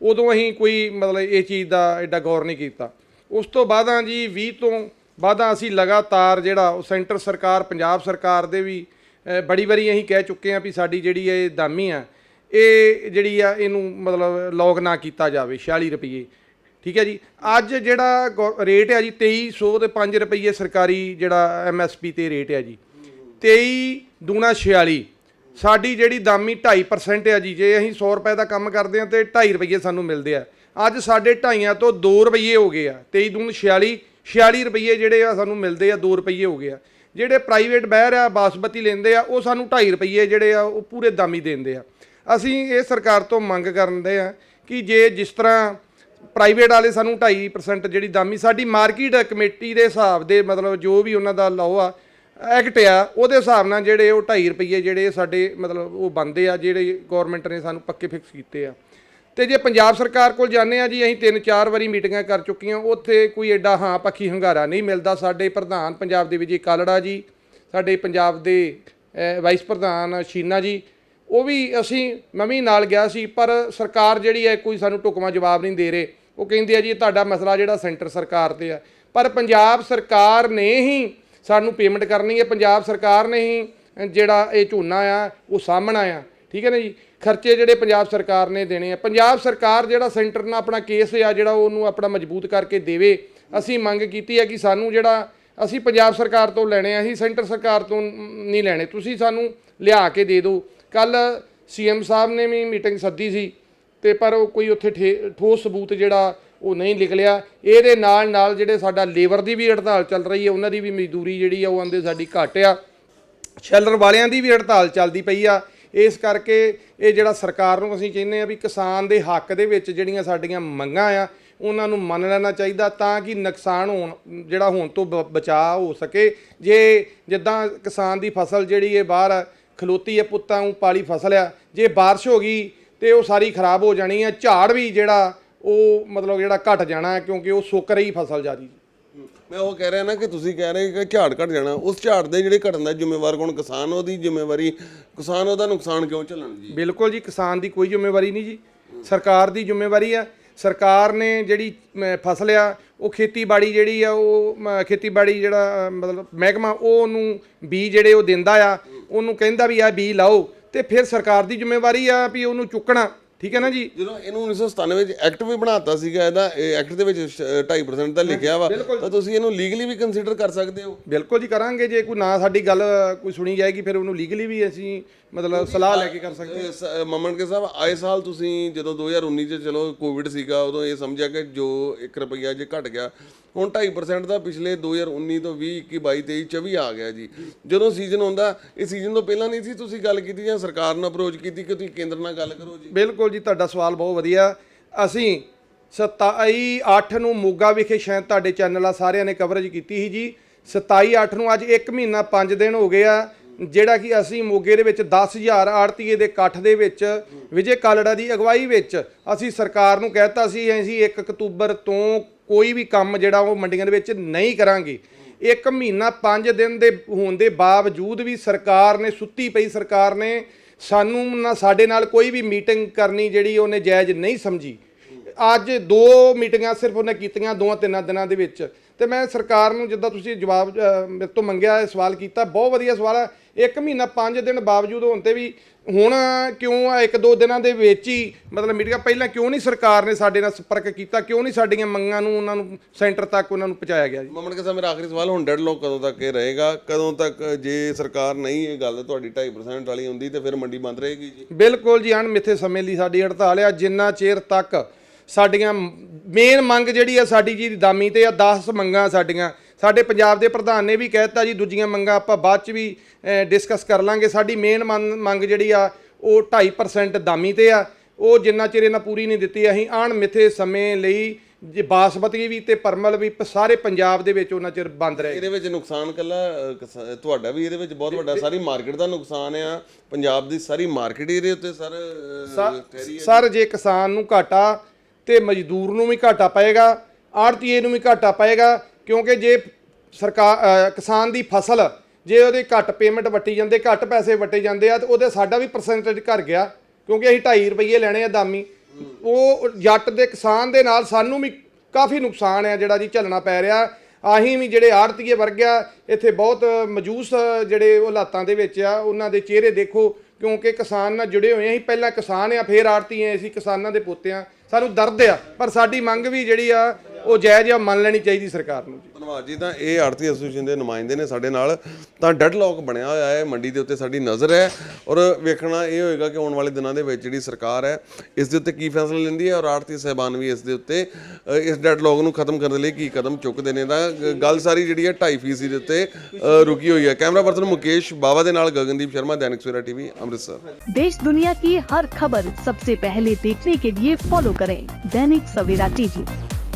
ਉਦੋਂ ਅਸੀਂ ਕੋਈ ਮਤਲਬ ਇਹ ਚੀਜ਼ ਦਾ ਐਡਾ ਗੌਰ ਨਹੀਂ ਕੀਤਾ। ਉਸ ਤੋਂ ਬਾਅਦਾਂ ਜੀ 20 ਤੋਂ ਬਾਅਦਾਂ ਅਸੀਂ ਲਗਾਤਾਰ ਜਿਹੜਾ ਉਹ ਸੈਂਟਰ ਸਰਕਾਰ, ਪੰਜਾਬ ਸਰਕਾਰ ਦੇ ਵੀ ਬੜੀ ਵਾਰੀ ਅਸੀਂ ਕਹਿ ਚੁੱਕੇ ਹਾਂ ਵੀ ਸਾਡੀ ਜਿਹੜੀ ਇਹ ਦਾਮੀ ਆ, ਇਹ ਜਿਹੜੀ ਆ ਇਹਨੂੰ ਮਤਲਬ ਲੌਗ ਨਾ ਕੀਤਾ ਜਾਵੇ 46 ਰੁਪਏ ਠੀਕ ਹੈ ਜੀ। ਅੱਜ ਜਿਹੜਾ ਗੌ- ਰੇਟ ਹੈ ਜੀ 2300 ਤੇ 5 ਰੁਪਏ ਸਰਕਾਰੀ ਜਿਹੜਾ ਐਮਐਸਪੀ ਤੇ ਰੇਟ ਹੈ ਜੀ। 23 ਦੂਣਾ 46 ਸਾਡੀ ਜਿਹੜੀ ਦਾਮੀ 2.5% ਹੈ ਜੀ, ਜੇ ਅਸੀਂ 100 ਰੁਪਏ ਦਾ ਕੰਮ ਕਰਦੇ ਹਾਂ ਤੇ 2.5 ਰੁਪਏ ਸਾਨੂੰ ਮਿਲਦੇ ਆ। ਅੱਜ ਸਾਡੇ ਢਾਈਆਂ ਤੋਂ 2 ਰੁਪਏ ਹੋ ਗਏ ਆ 23 ਦੂਣ 46 46 ਰੁਪਏ ਜਿਹੜੇ ਆ ਸਾਨੂੰ ਮਿਲਦੇ ਆ 2 ਰੁਪਏ ਹੋ ਗਏ ਆ। ਜਿਹੜੇ ਪ੍ਰਾਈਵੇਟ ਬਹਿਰ ਆ, ਬਾਸਮਤੀ ਲੈਂਦੇ ਆ, ਉਹ ਸਾਨੂੰ 2.5 ਰੁਪਏ ਜਿਹੜੇ ਆ, ਉਹ ਪੂਰੇ ਦਾਮੀ ਦਿੰਦੇ ਆ। ਅਸੀਂ ਇਹ ਸਰਕਾਰ ਤੋਂ ਮੰਗ ਕਰਦੇ ਆ ਕਿ ਜੇ ਜਿਸ ਤਰ੍ਹਾਂ ਪ੍ਰਾਈਵੇਟ ਵਾਲੇ ਸਾਨੂੰ 2.5% ਜਿਹੜੀ ਦਾਮੀ, ਸਾਡੀ ਮਾਰਕੀਟ ਕਮੇਟੀ ਦੇ ਹਿਸਾਬ ਦੇ ਮਤਲਬ ਜੋ ਵੀ ਉਹਨਾਂ ਦਾ ਲਾਓ ਆ ਐਕਟ ਆ, ਉਹਦੇ ਹਿਸਾਬ ਨਾਲ ਜਿਹੜੇ ਉਹ 2.5 ਰੁਪਏ ਜਿਹੜੇ ਸਾਡੇ ਮਤਲਬ ਉਹ ਬੰਦੇ ਆ, ਜਿਹੜੇ ਗਵਰਨਮੈਂਟ ਨੇ ਸਾਨੂੰ ਪੱਕੇ ਫਿਕਸ ਕੀਤੇ ਆ। ਤੇ ਜੇ ਪੰਜਾਬ ਸਰਕਾਰ ਕੋਲ ਜਾਂਦੇ ਆ ਜੀ, ਅਸੀਂ ਤਿੰਨ ਚਾਰ ਵਾਰੀ ਮੀਟਿੰਗਾਂ ਕਰ ਚੁੱਕੀਆਂ, ਉੱਥੇ ਕੋਈ ਐਡਾ ਹਾਂ ਪੱਖੀ ਹੰਗਾਰਾ ਨਹੀਂ ਮਿਲਦਾ। ਸਾਡੇ ਪ੍ਰਧਾਨ ਪੰਜਾਬ ਦੇ ਵਿਜੇ ਕਾਲੜਾ ਜੀ, ਸਾਡੇ ਪੰਜਾਬ ਦੇ ਵਾਈਸ ਪ੍ਰਧਾਨ ਸ਼ੀਨਾ ਜੀ ਉਹ ਵੀ ਅਸੀਂ ਮੈਂ ਵੀ ਨਾਲ ਗਿਆ ਸੀ, ਪਰ ਸਰਕਾਰ ਜਿਹੜੀ ਹੈ ਕੋਈ ਸਾਨੂੰ ਢੁਕਵਾਂ ਜਵਾਬ ਨਹੀਂ ਦੇ ਰਹੇ। ਉਹ ਕਹਿੰਦੇ ਆ ਜੀ ਤੁਹਾਡਾ ਮਸਲਾ ਜਿਹੜਾ ਸੈਂਟਰ ਸਰਕਾਰ ਤੇ ਆ। ਪਰ ਪੰਜਾਬ ਸਰਕਾਰ ਨੇ ਹੀ ਸਾਨੂੰ ਪੇਮੈਂਟ ਕਰਨੀ ਹੈ, ਪੰਜਾਬ ਸਰਕਾਰ ਨੇ ਹੀ ਜਿਹੜਾ ਇਹ ਝੋਨਾ ਆ, ਉਹ ਸਾਹਮਣਾ ਆ। ਠੀਕ ਹੈ ਨਾ ਜੀ? ਖਰਚੇ ਜਿਹੜੇ ਪੰਜਾਬ ਸਰਕਾਰ ਨੇ ਦੇਣੇ ਆ। ਪੰਜਾਬ ਸਰਕਾਰ ਜਿਹੜਾ ਸੈਂਟਰ ਨਾਲ ਆਪਣਾ ਕੇਸ ਆ, ਜਿਹੜਾ ਉਹਨੂੰ ਆਪਣਾ ਮਜ਼ਬੂਤ ਕਰਕੇ ਦੇਵੇ, ਅਸੀਂ ਮੰਗ ਕੀਤੀ ਹੈ ਕਿ ਸਾਨੂੰ ਜਿਹੜਾ ਅਸੀਂ ਪੰਜਾਬ ਸਰਕਾਰ ਤੋਂ ਲੈਣੇ ਆ, ਅਸੀਂ ਸੈਂਟਰ ਸਰਕਾਰ ਤੋਂ ਨਹੀਂ ਲੈਣੇ। ਤੁਸੀਂ ਸਾਨੂੰ ਲਿਆ ਕੇ ਦੇ ਦਿਓ। ਕੱਲ ਸੀਐਮ ਸਾਹਿਬ ਨੇ ਵੀ ਮੀਟਿੰਗ ਸੱਦੀ ਸੀ ਤੇ ਪਰ ਉਹ ਕੋਈ ਉੱਥੇ ਠੇ- ਠੋਸ ਸਬੂਤ ਜਿਹੜਾ ਉਹ ਨਹੀਂ ਨਿਕਲਿਆ। ਇਹਦੇ ਨਾਲ ਨਾਲ ਜਿਹੜੇ ਸਾਡਾ ਲੇਬਰ ਦੀ ਵੀ ਹੜਤਾਲ ਚੱਲ ਰਹੀ ਹੈ, ਉਹਨਾਂ ਦੀ ਵੀ ਮਜ਼ਦੂਰੀ ਜਿਹੜੀ ਆ ਉਹ ਆਂਦੇ ਸਾਡੀ ਘੱਟ ਆ। ਸ਼ੈਲਰ ਵਾਲਿਆਂ ਦੀ ਵੀ ਹੜਤਾਲ ਚੱਲਦੀ ਪਈ ਆ। ਇਸ ਕਰਕੇ ਇਹ ਜਿਹੜਾ ਸਰਕਾਰ ਨੂੰ ਅਸੀਂ ਕਹਿੰਦੇ ਆ ਵੀ ਕਿਸਾਨ ਦੇ ਹੱਕ ਦੇ ਵਿੱਚ ਜਿਹੜੀਆਂ ਸਾਡੀਆਂ ਮੰਗਾਂ ਆ, ਉਹਨਾਂ ਨੂੰ ਮੰਨ ਲੈਣਾ ਚਾਹੀਦਾ ਤਾਂ ਕਿ ਨੁਕਸਾਨ ਹੋਣ, ਜਿਹੜਾ ਹੋਣ ਤੋਂ ਬ- ਬਚਾਅ ਹੋ ਸਕੇ। ਜੇ ਜਿੱਦਾਂ ਕਿਸਾਨ ਦੀ ਫਸਲ ਜਿਹੜੀ ਇਹ ਬਾਹਰ ਖਲੋਤੀ ਹੈ ਪੁੱਤਾਂ ਨੂੰ ਪਾਲੀ ਫਸਲ ਆ। ਜੇ ਬਾਰਿਸ਼ ਹੋ ਗਈ ਤੇ ਉਹ ਸਾਰੀ ਖਰਾਬ ਹੋ ਜਾਣੀ ਹੈ ਝਾੜ ਵੀ ਜਿਹੜਾ ਉਹ ਮਤਲਬ ਜਿਹੜਾ ਘਟ ਜਾਣਾ ਹੈ ਕਿਉਂਕਿ ਉਹ ਸੁੱਕ ਰਹੀ ਫਸਲ ਜਿਆਦੀ। ਮੈਂ ਉਹ ਕਹਿ ਰਿਹਾ ਨਾ ਕਿ ਤੁਸੀਂ ਕਹਿ ਰਹੇ ਕਿ ਝਾੜ ਘਟ ਜਾਣਾ। ਉਸ ਝਾੜ ਦੇ ਜਿਹੜੇ ਘਟਣ ਦਾ ਜ਼ਿੰਮੇਵਾਰ ਕੌਣ? ਕਿਸਾਨ ਉਹਦੀ ਜ਼ਿੰਮੇਵਾਰੀ ਕਿਸਾਨ ਉਹਦਾ ਨੁਕਸਾਨ ਕਿਉਂ ਝੱਲਣ ਜੀ ਬਿਲਕੁਲ ਜੀ ਕਿਸਾਨ ਦੀ ਕੋਈ ਜ਼ਿੰਮੇਵਾਰੀ ਨਹੀਂ ਜੀ। ਸਰਕਾਰ ਦੀ ਜ਼ਿੰਮੇਵਾਰੀ ਆ। ਸਰਕਾਰ ਨੇ ਜਿਹੜੀ ਫਸਲ ਆ, ਉਹ ਖੇਤੀਬਾੜੀ ਜਿਹੜੀ ਆ, ਉਹ ਖੇਤੀਬਾੜੀ ਜਿਹੜਾ ਮਤਲਬ ਮਹਿਕਮਾ, ਉਹ ਉਹਨੂੰ ਬੀ ਜਿਹੜੇ ਉਹ ਦਿੰਦਾ ਆ, ਉਹਨੂੰ ਕਹਿੰਦਾ ਵੀ ਆ ਬੀ ਲਾਓ, ਤੇ ਫਿਰ ਸਰਕਾਰ ਦੀ ਜ਼ਿੰਮੇਵਾਰੀ ਆ ਵੀ ਉਹਨੂੰ ਚੁੱਕਣਾ। ਠੀਕ ਹੈ ਨਾ ਜੀ? ਜਦੋਂ ਇਹਨੂੰ 1997 ਵਿੱਚ ਐਕਟ ਵੀ ਬਣਾਤਾ ਸੀਗਾ ਇਹਦਾ ਐਕਟ ਦੇ ਵਿੱਚ 2.5% ਦਾ ਲਿਖਿਆ ਵਾ। ਤਾਂ ਤੁਸੀਂ ਇਹਨੂੰ ਲੀਗਲੀ ਵੀ ਕੰਸੀਡਰ ਕਰ ਸਕਦੇ ਹੋ? ਬਿਲਕੁਲ ਜੀ ਕਰਾਂਗੇ ਜੇ ਕੋਈ ਨਾ ਸਾਡੀ ਗੱਲ ਕੋਈ ਸੁਣੀ ਜਾਏਗੀ ਫਿਰ ਉਹਨੂੰ ਲੀਗਲੀ ਵੀ ਅਸੀਂ ਮਤਲਬ ਸਲਾਹ ਲੈ ਕੇ ਕਰ ਸਕਦੇ ਸ- ਮਮਨ ਕੇ ਸਾਹਿਬ ਆਏ ਸਾਲ ਤੁਸੀਂ ਜਦੋਂ 2019 ਚ ਚਲੋ ਕੋਵਿਡ ਸੀਗਾ ਉਦੋਂ ਇਹ ਸਮਝਿਆ ਕਿ ਜੋ 1 ਰੁਪਈਆ ਜੇ ਘਟ ਗਿਆ ਹੁਣ 2.5% ਦਾ ਪਿਛਲੇ 2019 ਤੋਂ 20 21 22 23 24 ਆ ਗਿਆ ਜੀ। ਜਦੋਂ ਸੀਜ਼ਨ ਆਉਂਦਾ, ਇਹ ਸੀਜ਼ਨ ਤੋਂ ਪਹਿਲਾਂ ਨਹੀਂ ਸੀ ਤੁਸੀਂ ਗੱਲ ਕੀਤੀ ਜਾਂ ਸਰਕਾਰ ਨਾਲ ਅਪਰੋਚ ਕੀਤੀ ਕਿ ਤੁਸੀਂ ਕੇਂਦਰ ਨਾਲ ਗੱਲ ਕਰੋ ਜੀ? ਬਿਲਕੁਲ ਜੀ, ਤੁਹਾਡਾ ਸਵਾਲ ਬਹੁਤ ਵਧੀਆ। ਅਸੀਂ 27 8 ਨੂੰ ਮੋਗਾ ਵਿਖੇ ਸ਼ਾਇਦ ਤੁਹਾਡੇ ਚੈਨਲ ਆ, ਸਾਰਿਆਂ ਨੇ ਕਵਰੇਜ ਕੀਤੀ ਸੀ ਜੀ। 27 8 ਨੂੰ ਅੱਜ 1 ਮਹੀਨਾ 5 ਦਿਨ ਹੋ ਗਏ ਆ, ਜਿਹੜਾ ਕਿ ਅਸੀਂ ਮੋਗੇ ਦੇ ਵਿੱਚ 10000 ਆੜਤੀਏ ਦੇ ਇਕੱਠ ਦੇ ਵਿੱਚ, ਵਿਜੇ ਕਾਲੜਾ ਦੀ ਅਗਵਾਈ ਵਿੱਚ ਅਸੀਂ ਸਰਕਾਰ ਨੂੰ ਕਹਿਤਾ ਸੀ, ਅਸੀਂ 1 ਅਕਤੂਬਰ ਤੋਂ ਕੋਈ ਵੀ ਕੰਮ ਜਿਹੜਾ ਉਹ ਮੰਡੀਆਂ ਦੇ ਵਿੱਚ ਨਹੀਂ ਕਰਾਂਗੇ। ਇੱਕ ਮਹੀਨਾ 5 ਦਿਨ ਦੇ ਹੋਣ ਦੇ ਬਾਵਜੂਦ ਵੀ ਸਰਕਾਰ ਨੇ ਸੁੱਤੀ ਪਈ ਸਰਕਾਰ ਨੇ, ਸਾਨੂੰ ਨਾ ਸਾਡੇ ਨਾਲ ਕੋਈ ਵੀ ਮੀਟਿੰਗ ਕਰਨੀ ਜਿਹੜੀ ਉਹਨੇ ਜਾਇਜ਼ ਨਹੀਂ ਸਮਝੀ। ਅੱਜ ਦੋ ਮੀਟਿੰਗਾਂ ਸਿਰਫ ਉਹਨੇ ਕੀਤੀਆਂ, ਦੋਵਾਂ ਤਿੰਨਾਂ ਦਿਨਾਂ ਦੇ ਵਿੱਚ। ਤੇ ਮੈਂ ਸਰਕਾਰ ਨੂੰ ਜਿੱਦਾਂ ਤੁਸੀਂ ਜਵਾਬ ਮੇਰੇ ਤੋਂ ਮੰਗਿਆ ਇਹ ਸਵਾਲ ਕੀਤਾ ਬਹੁਤ ਵਧੀਆ ਸਵਾਲ ਹੈ। ਇੱਕ ਮਹੀਨਾ 5 ਦਿਨ ਬਾਵਜੂਦ ਹੋਣ ਤੇ ਵੀ ਹੁਣ ਕਿਉਂ ਆ ਇੱਕ ਦੋ ਦਿਨਾਂ ਦੇ ਵਿੱਚ ਹੀ ਮਤਲਬ ਮੀਡੀਆ ਪਹਿਲਾਂ ਕਿਉਂ ਨਹੀਂ ਸਰਕਾਰ ਨੇ ਸਾਡੇ ਨਾਲ ਸੰਪਰਕ ਕੀਤਾ ਕਿਉਂ ਨਹੀਂ ਸਾਡੀਆਂ ਮੰਗਾਂ ਨੂੰ ਉਹਨਾਂ ਨੂੰ ਸੈਂਟਰ ਤੱਕ ਉਹਨਾਂ ਨੂੰ ਪਹੁੰਚਾਇਆ ਗਿਆ ਜੀ? ਮਮਨ ਕੇ ਸਾਹਿਬ ਮੇਰਾ ਆਖਰੀ ਸਵਾਲ ਹੁਣ ਡੈਡ ਲੋਕ ਕਦੋਂ ਤੱਕ ਇਹ ਰਹੇਗਾ? ਕਦੋਂ ਤੱਕ ਜੇ ਸਰਕਾਰ ਨਹੀਂ ਇਹ ਗੱਲ ਤੁਹਾਡੀ 2.5% ਵਾਲੀ ਹੁੰਦੀ ਤੇ ਫਿਰ ਮੰਡੀ ਬੰਦ ਰਹੇਗੀ ਜੀ? ਬਿਲਕੁਲ ਜੀ ਅਣਮਿੱਥੇ ਸਮੇਂ ਲਈ ਸਾਡੀ ਹੜਤਾਲ ਆ ਜਿੰਨਾ ਚਿਰ ਤੱਕ ਸਾਡੀਆਂ ਮੇਨ ਮੰਗ ਜਿਹੜੀ ਆ ਸਾਡੀ ਜੀ ਦੀ ਦਾਮੀ ਤੇ ਆ 10 ਮੰਗਾਂ ਸਾਡੀਆਂ। ਸਾਡੇ ਪੰਜਾਬ ਦੇ ਪ੍ਰਧਾਨ ਨੇ ਵੀ ਕਹਿਤਾ ਜੀ ਦੂਜੀਆਂ ਮੰਗਾਂ ਆਪਾਂ ਬਾਅਦ ਚ ਵੀ ਡਿਸਕਸ ਕਰ ਲਾਂਗੇ। ਸਾਡੀ ਮੇਨ ਮੰਗ ਜਿਹੜੀ ਆ ਉਹ 2.5% ਦਾਮੀ ਤੇ ਆ। ਉਹ ਜਿੰਨਾ ਚਿਰ ਇਹਨਾਂ ਪੂਰੀ ਨਹੀਂ ਦਿੱਤੀ ਅਸੀਂ ਅਣਮਿੱਥੇ ਸਮੇਂ ਲਈ ਜੇ ਬਾਸਮਤੀ ਵੀ ਤੇ ਪਰਮਲ ਵੀ ਸਾਰੇ ਪੰਜਾਬ ਦੇ ਵਿੱਚ ਉਹਨਾਂ ਚਿਰ ਬੰਦ ਰਹੇ ਇਹਦੇ ਵਿੱਚ ਨੁਕਸਾਨ ਕੱਲਾ ਤੁਹਾਡਾ ਵੀ ਇਹਦੇ ਵਿੱਚ ਬਹੁਤ ਵੱਡਾ। ਸਾਰੀ ਮਾਰਕੀਟ ਦਾ ਨੁਕਸਾਨ ਆ। ਪੰਜਾਬ ਦੀ ਸਾਰੀ ਮਾਰਕੀਟ ਇਹਦੇ ਉੱਤੇ ਸਰ ਸਰ ਜੇ ਕਿਸਾਨ ਨੂੰ ਘਾਟਾ ਤੇ ਮਜ਼ਦੂਰ ਨੂੰ ਵੀ ਘਾਟਾ ਪਏਗਾ, ਆੜਤੀਏ ਨੂੰ ਵੀ ਘਾਟਾ ਪਏਗਾ, ਕਿਉਂਕਿ ਜੇ ਸਰਕਾਰ ਕਿਸਾਨ ਦੀ ਫਸਲ, ਜੇ ਉਹਦੇ ਘੱਟ ਪੇਮੈਂਟ ਵੱਟੀ ਜਾਂਦੇ, ਘੱਟ ਪੈਸੇ ਵੱਟੇ ਜਾਂਦੇ ਆ, ਤੇ ਉਹਦੇ ਸਾਡਾ ਵੀ ਪਰਸੈਂਟੇਜ ਘਟ ਗਿਆ, ਕਿਉਂਕਿ ਅਸੀਂ 2.5 ਰੁਪਏ ਲੈਣੇ ਆ ਦਾਮੀ। ਉਹ ਜੱਟ ਦੇ ਕਿਸਾਨ ਦੇ ਨਾਲ ਸਾਨੂੰ ਵੀ ਕਾਫੀ ਨੁਕਸਾਨ ਆ ਜਿਹੜਾ ਜੀ ਝੱਲਣਾ ਪੈ ਰਿਹਾ। ਆਹੀਂ ਵੀ ਜਿਹੜੇ ਆੜਤੀਏ ਵਰਗਿਆ ਇੱਥੇ ਬਹੁਤ ਮਜੂਸ ਜਿਹੜੇ ਉਹ ਹਾਲਾਤਾਂ ਦੇ ਵਿੱਚ ਆ, ਉਹਨਾਂ ਦੇ ਚਿਹਰੇ ਦੇਖੋ, ਕਿਉਂਕਿ ਕਿਸਾਨ ਨਾਲ ਜੁੜੇ ਹੋਏ ਆ, ਅਸੀਂ ਪਹਿਲਾਂ ਕਿਸਾਨ ਆ, ਫੇਰ ਆੜਤੀ ਅਸੀਂ ਕਿਸਾਨਾਂ ਦੇ ਪੁੱਤੇ ਆ। ਸਾਨੂੰ ਦਰਦ ਆ ਪਰ ਸਾਡੀ ਮੰਗ ਵੀ ਜਿਹੜੀ ਆ ਉਹ ਜਾਇਜ਼ ਆ ਮੰਨ ਲੈਣੀ ਚਾਹੀਦੀ ਸਰਕਾਰ ਨੂੰ ਜੀ ਧੰਨਵਾਦ ਜੀ ਤਾਂ ਇਹ ਆੜਤੀ ਐਸੋਸੀਏਸ਼ਨ ਦੇ ਨੁਮਾਇੰਦੇ ਨੇ ਸਾਡੇ ਨਾਲ ਤਾਂ ਡੈਡ ਲੋਕ ਬਣਿਆ ਹੋਇਆ ਹੈ ਮੰਡੀ ਦੇ ਉੱਤੇ ਸਾਡੀ ਨਜ਼ਰ ਹੈ ਔਰ ਵੇਖਣਾ ਇਹ ਹੋਏਗਾ ਕਿ ਆਉਣ ਵਾਲੇ ਦਿਨਾਂ ਦੇ ਵਿੱਚ ਜਿਹੜੀ ਸਰਕਾਰ ਹੈ ਇਸ ਦੇ ਉੱਤੇ ਕੀ ਫੈਸਲਾ ਲੈਂਦੀ ਹੈ ਔਰ ਆੜਤੀ ਸਹਿਬਾਨ ਵੀ ਇਸ ਦੇ ਉੱਤੇ ਅ, ਇਸ ਡੈਡ ਲੋਕ ਨੂੰ ਖਤਮ ਕਰਨ ਦੇ ਲਈ ਕੀ ਕਦਮ ਚੁੱਕਦੇ ਨੇ ਤਾਂ ਗ- ਗੱਲ ਸਾਰੀ ਜਿਹੜੀ ਹੈ 2.5 ਫੀਸਦੀ ਦੇ ਉੱਤੇ ਅ, ਰੁਕੀ ਹੋਈ ਹੈ ਕੈਮਰਾ ਪਰਸਨ ਮੁਕੇਸ਼ ਬਾਵਾ ਦੇ ਨਾਲ ਗਗਨਦੀਪ ਸ਼ਰਮਾ ਦੈਨਿਕ ਸਵੇਰਾ ਟੀਵੀ ਅੰਮ੍ਰਿਤਸਰ देश दुनिया की हर खबर सबसे पहले देखने के लिए फॉलो करें दैनिक सवेरा टीवी